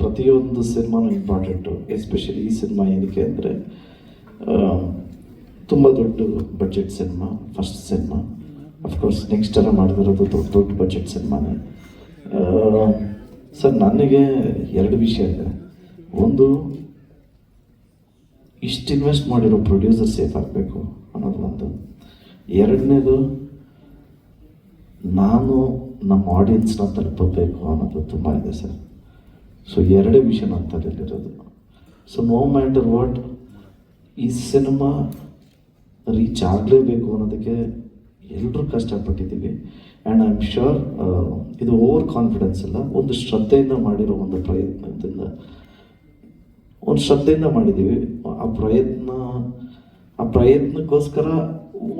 Speaker 4: ಪ್ರತಿಯೊಂದು ಸಿನಿಮಾನು ಇಂಪಾರ್ಟೆಂಟು ಎಸ್ಪೆಷಲಿ ಈ ಸಿನಿಮಾ ಏನಕ್ಕೆ ಅಂದರೆ ತುಂಬ ದೊಡ್ಡ budget cinema first cinema. Of course next ಎಲ್ಲ ಮಾಡಿದಿರೋದು ದೊಡ್ಡ ದೊಡ್ಡ ಬಜೆಟ್ ಸಿನಿಮಾನೇ. ಸರ್ ನನಗೆ ಎರಡು ವಿಷಯ ಇದೆ. ಒಂದು, ಇಷ್ಟು ಇನ್ವೆಸ್ಟ್ ಮಾಡಿರೋ ಪ್ರೊಡ್ಯೂಸರ್ ಸೇಫ್ ಆಗಬೇಕು? ಅನ್ನೋದು ಒಂದು. ಎರಡನೇದು, ನಾನು ನಮ್ಮ ಆಡಿಯನ್ಸ್ನ ತಲುಪಬೇಕು ಅನ್ನೋದು ತುಂಬ ಇದೆ ಸರ್. ಸೊ ಎರಡೇ ವಿಷಯ ನನ್ನ ತಲೆಯಲ್ಲಿರೋದು. ಸೊ ನೋ ಮ್ಯಾಟರ್ ವಾಟ್ ಈ ಸಿನಿಮಾ ರೀಚ್ ಆಗಲೇಬೇಕು ಅನ್ನೋದಕ್ಕೆ ಎಲ್ಲರೂ ಕಷ್ಟಪಟ್ಟಿದ್ದೀವಿ. ಆ್ಯಂಡ್ ಐ ಆಮ್ ಶ್ಯೂರ್ ಇದು ಓವರ್ ಕಾನ್ಫಿಡೆನ್ಸ್ ಅಲ್ಲ, ಒಂದು ಶ್ರದ್ಧೆಯಿಂದ ಮಾಡಿರೋ ಒಂದು ಪ್ರಯತ್ನದಿಂದ, ಒಂದು ಶ್ರದ್ಧೆಯಿಂದ ಮಾಡಿದ್ದೀವಿ. ಆ ಪ್ರಯತ್ನ ಆ ಪ್ರಯತ್ನಕ್ಕೋಸ್ಕರ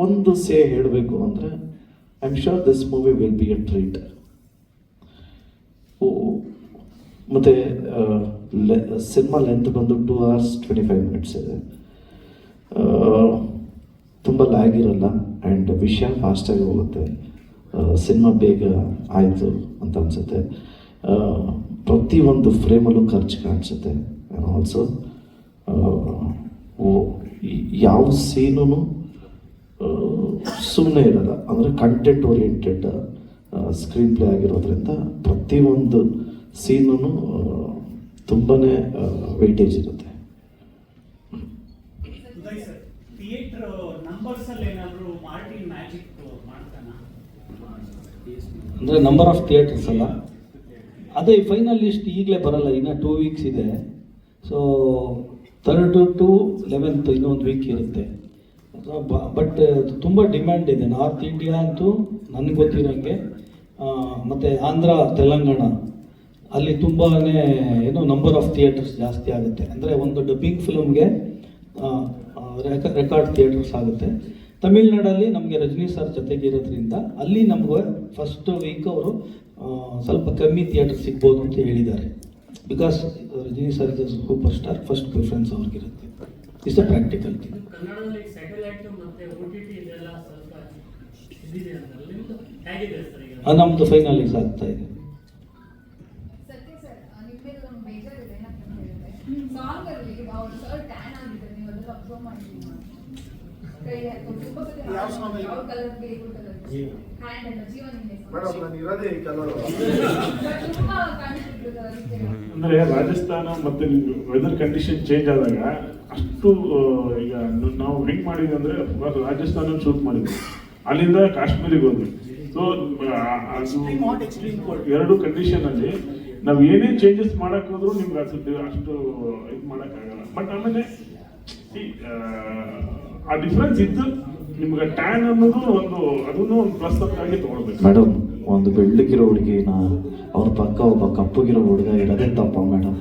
Speaker 4: ಒಂದು ಸೇ ಹೇಳಬೇಕು ಅಂದರೆ I am sure this movie will be a treat ಮತ್ತು ಸಿನಿಮಾ ಲೆಂತ್ ಬಂದು two hours twenty five minutes ಇದೆ ತುಂಬ ಲ್ಯಾಗ್ ಇರಲ್ಲ ಆ್ಯಂಡ್ ವಿಷಯ ಫಾಸ್ಟಾಗಿ ಹೋಗುತ್ತೆ. ಸಿನಿಮಾ ಬೇಗ ಆಯಿತು ಅಂತ ಅನಿಸುತ್ತೆ. ಪ್ರತಿಯೊಂದು ಫ್ರೇಮಲ್ಲೂ ಖರ್ಚು ಕಾಣಿಸುತ್ತೆ. ಆಲ್ಸೋ ಯಾವ ಸೀನು ಸುಮ್ಮನೆ ಇರಲ್ಲ. ಅಂದರೆ ಕಂಟೆಂಟ್ ಓರಿಯೆಂಟೆಡ್ ಸ್ಕ್ರೀನ್ ಪ್ಲೇ ಆಗಿರೋದ್ರಿಂದ ಪ್ರತಿಯೊಂದು ಸೀನು ತುಂಬಾ ವೆಯ್ಟೇಜ್ ಇರುತ್ತೆ.
Speaker 8: ಉದಯ್ ಸರ್ ಥಿಯೇಟರ್ ನಂಬರ್ಸ್ ಅಲ್ಲಿ ಏನಾದ್ರು ಮಾರ್ಟಿನ್ ಮ್ಯಾಜಿಕ್ ಮಾಡ್ತಾನ?
Speaker 1: ಅಂದರೆ ನಂಬರ್ ಆಫ್ ಥಿಯೇಟರ್ಸ್ ಅಲ್ಲ? ಅದೇ ಫೈನಲ್ ಲಿಸ್ಟ್ ಈಗಲೇ ಬರಲ್ಲ ಇನ್ನು ಟೂ ವೀಕ್ಸ್ ಇದೆ. ಸೊ ಥರ್ಡ್ ಟು ಲೆವೆಂತ್ ಇನ್ನೊಂದು ವೀಕ್ ಇರುತ್ತೆ. ಬಟ್ ತುಂಬ ಡಿಮ್ಯಾಂಡ್ ಇದೆ. ನಾರ್ತ್ ಇಂಡಿಯಾ ಅಂತೂ ನನಗೆ ಗೊತ್ತಿರೋಂಗೆ ಮತ್ತೆ ಆಂಧ್ರ, ತೆಲಂಗಾಣ, ಅಲ್ಲಿ ತುಂಬಾ ಏನು ನಂಬರ್ ಆಫ್ ಥಿಯೇಟರ್ಸ್ ಜಾಸ್ತಿ ಆಗುತ್ತೆ. ಅಂದರೆ ಒಂದು ಡಬ್ಬಿಂಗ್ ಫಿಲ್ಮ್ಗೆ ರೆಕಾರ್ಡ್ ಥಿಯೇಟರ್ಸ್ ಆಗುತ್ತೆ. ತಮಿಳ್ನಾಡಲ್ಲಿ ನಮಗೆ ರಜನಿ ಸರ್ ಜೊತೆಗಿರೋದ್ರಿಂದ ಅಲ್ಲಿ ನಮಗೆ ಫಸ್ಟ್ ವೀಕ್ ಅವರು ಸ್ವಲ್ಪ ಕಮ್ಮಿ ಥಿಯೇಟರ್ ಸಿಗ್ಬೋದು ಅಂತ ಹೇಳಿದ್ದಾರೆ. Because Rajini sir is superstar first preference ಅವ್ರಿಗಿರುತ್ತೆ. Is a practical thing ನಮ್ಮದು ಫೈನಲೈಸ್ ಆಗ್ತಾ ಇದೆ.
Speaker 9: ಯಾವ
Speaker 13: ಅಂದ್ರೆ ರಾಜಸ್ಥಾನ ಮತ್ತೆ ವೆದರ್ ಕಂಡೀಷನ್ ಚೇಂಜ್ ಆದಾಗ ಅಷ್ಟು ಈಗ ನಾವು ಹೆಂಗ್ ಮಾಡಿದ್ವಿ ಅಂದ್ರೆ ರಾಜಸ್ಥಾನ ಶೂಟ್ ಮಾಡಿದ್ವಿ. ಅಲ್ಲಿಂದ ಕಾಶ್ಮೀರಿಗೆ ಹೋದ್ವಿ. ಸೊ ಎರಡು ಕಂಡೀಷನ್ ಅಲ್ಲಿ ನಾವು ಏನೇ ಚೇಂಜಸ್ ಮಾಡಕ್ ಹೋದ್ರು ನಿಮ್ಗೆ ಅನ್ಸುತ್ತೆ ಅಷ್ಟು ಇದು ಮಾಡಕ್ ಆಗಲ್ಲ. ಬಟ್ ಆಮೇಲೆ ಆ ಡಿಫ್ರೆನ್ಸ್ ಇದ್ದು ನಿಮ್ಗೆ ಟ್ಯಾನ್ ಅನ್ನೋದು ಒಂದು, ಅದನ್ನು ಒಂದು ಪ್ಲಸ್ ಆಗಿ ತಗೊಳ್ಬೇಕು.
Speaker 4: ಮೇಡಮ್ ಒಂದು ಬೆಳ್ಳಗಿರೋ ಹುಡುಗಿನ ಅವ್ರ ಪಕ್ಕ ಒಬ್ಬ ಕಪ್ಪಗಿರೋ ಹುಡುಗ ಇರೋದೇ ತಪ್ಪ ಮೇಡಮ್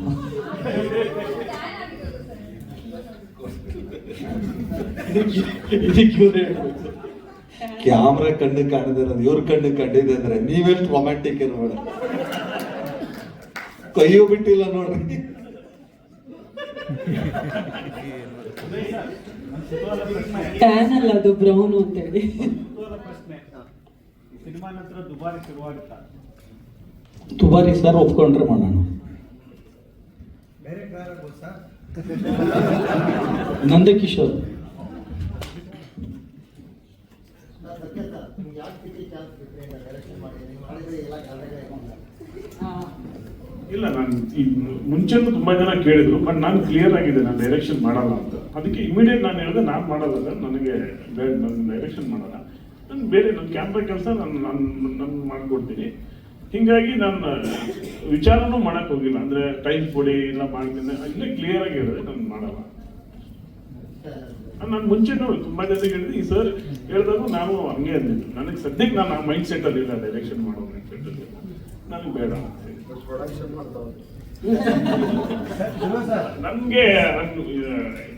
Speaker 5: ಕ್ಯಾಮ್ರಾ ಕಣ್ಣು ಕಾಣದಿರೋದು ಇವ್ರ ಕಣ್ಣು ಕಂಡಿದೆ ಅಂದ್ರೆ ನೀವೆಷ್ಟು ರೊಮ್ಯಾಂಟಿಕ್ ಇರೋ ಮೇಡಮ್ ಕೈಯೂ ಬಿಟ್ಟಿಲ್ಲ ನೋಡ್ರಿ.
Speaker 14: ಟ್ಯಾನ್ ಅಲ್ಲ ಅದು ಬ್ರೌನ್ ಅಂತ
Speaker 11: ಹೇಳಿ. ಪ್ರಶ್ನೆ. ಸಿನಿಮಾ ನಂತರ ದುಬಾರಿ ಶುರುವಾಗುತ್ತ
Speaker 1: ದುಬಾರಿ ಸರ್ ಒಪ್ಕೊಂಡ್ರೆ ಮಾಡೋಣ.
Speaker 9: ಬೇರೆ ಕಾರ್ ಆಗ್ಬೋದು ಸರ್
Speaker 1: ನಂದಕಿಶೋರ್
Speaker 13: ಇಲ್ಲ ನಾನು ಈ ಮುಂಚೆನೂ ತುಂಬಾ ಜನ ಕೇಳಿದ್ರು ಬಟ್ ನಾನು ಕ್ಲಿಯರ್ ಆಗಿದೆ ನಾನು ಡೈರೆಕ್ಷನ್ ಮಾಡಲ್ಲ ಅಂತ. ಅದಕ್ಕೆ ಇಮಿಡಿಯೇಟ್ ನಾನು ಹೇಳಿದೆ, ನಾನು ಮಾಡೋದಲ್ಲ ನನಗೆ ಬೇರೆ ನನ್ನ ಡೈರೆಕ್ಷನ್ ಮಾಡಲ್ಲ. ನಾನು ಬೇರೆ ನನ್ನ ಕ್ಯಾಮ್ರಾ ಕೆಲಸ ನಾನು ನಾನು ನಾನು ಮಾಡಿಕೊಡ್ತೀನಿ. ಹಿಂಗಾಗಿ ನಾನು, ವಿಚಾರನೂ ಮಾಡಕ್ಕೆ ಹೋಗಿಲ್ಲ. ಅಂದರೆ ಟೈಮ್ ಕೊಡಿ ಇಲ್ಲ ಮಾಡ್ತೀನಿ ಇಲ್ಲೇ ಕ್ಲಿಯರ್ ಆಗಿ ಹೇಳಿದೆ ನಾನು ಮಾಡಲ್ಲ. ನಾನು ಮುಂಚೆ ತುಂಬಾ ಜೊತೆಗೆ ಹೇಳಿದ್ವಿ ಈ ಸರ್ ಹೇಳಿದಾಗ ನಾನು ಹಂಗೆ ಅಂದಿದ್ದು. ನನಗೆ ಸದ್ಯಕ್ಕೆ ನಾನು ಮೈಂಡ್ ಸೆಟ್ ಅಲ್ಲಿ ಇಲ್ಲ ಡೈರೆಕ್ಷನ್ ಮಾಡೋ ಮೈಂಡ್ ಸೆಟ್ ಅಲ್ಲಿ ನನಗೆ ಬೇಡ ನನ್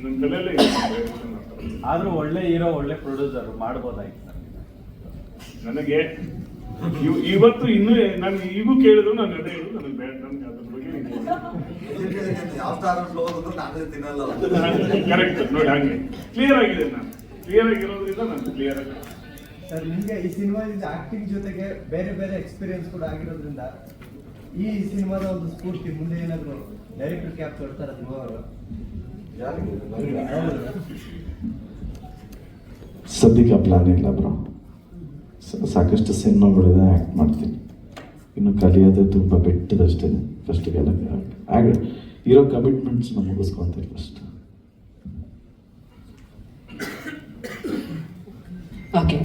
Speaker 13: ನನ್ನ ತಲೆಯಲ್ಲೇ.
Speaker 11: ಆದ್ರೂ ಒಳ್ಳೆ ಹೀರೋ ಒಳ್ಳೆ ಪ್ರೊಡ್ಯೂಸರ್ ಮಾಡ್ಬೋದಾಗಿತ್ತು
Speaker 13: ನನಗೆ ಇವ್- ಇವತ್ತು ಇನ್ನೂ ನಾನು ಈಗೂ ಕೇಳಿದ್ರು ನಾನು ಅದೇ ಹೇಳುದು ನನಗೆ ಬೇಡ ನನಗೆ ಅದ್ರ ಬಗ್ಗೆ
Speaker 5: ಯಾವ ಸ್ಟಾರ್ ಹೋದ್ರು ನಾನೇ ತಿನ್ನಲ್ಲ.
Speaker 13: ಕರೆಕ್ಟ್ ನೋಡಿ ಹಂಗೆ. ಕ್ಲಿಯರ್ ಆಗಿದೆ ನಾನು. ಕ್ಲಿಯರ್ ಆಗಿರೋದ್ರಿಂದ ನಾನು ಕ್ಲಿಯರ್ ಆಗಿದೆ.
Speaker 9: ಸರ್ ನಿಮಗೆ ಈ ಸಿನಿಮಾದಿಂದ ಆಕ್ಟಿಂಗ್ ಜೊತೆಗೆ ಬೇರೆ ಬೇರೆ ಎಕ್ಸ್ಪೀರಿಯನ್ಸ್ ಕೂಡ ಆಗಿರೋದ್ರಿಂದ ಈ ಸಿನಿಮಾದ ಒಂದು ಸ್ಫೂರ್ತಿ ಮುಂದೆ ಏನಾದ್ರು ಡೈರೆಕ್ಟರ್ ಕ್ಯಾಪ್ ಕೊಡ್ತಾರ
Speaker 4: ಸದ್ಯಕ್ಕೆ ಪ್ಲಾನ್ ಇಲ್ಲ ಬ್ರೋ ಸಾಕಷ್ಟು ಬಿಡದೆ ಆ್ಯಕ್ಟ್ ಮಾಡ್ತೀನಿ. ಇನ್ನು ಕಲಿಯೋದೆ ತುಂಬ ಬೆಟ್ಟದಷ್ಟಿದೆ ಫಸ್ಟಿಗೆಲ್ಲ ಆಗ ಇರೋ ಕಮಿಟ್ಮೆಂಟ್ಸ್ನ ಮುಗಿಸ್ಕೊತೀನಿ ಫಸ್ಟ್ ಓಕೆ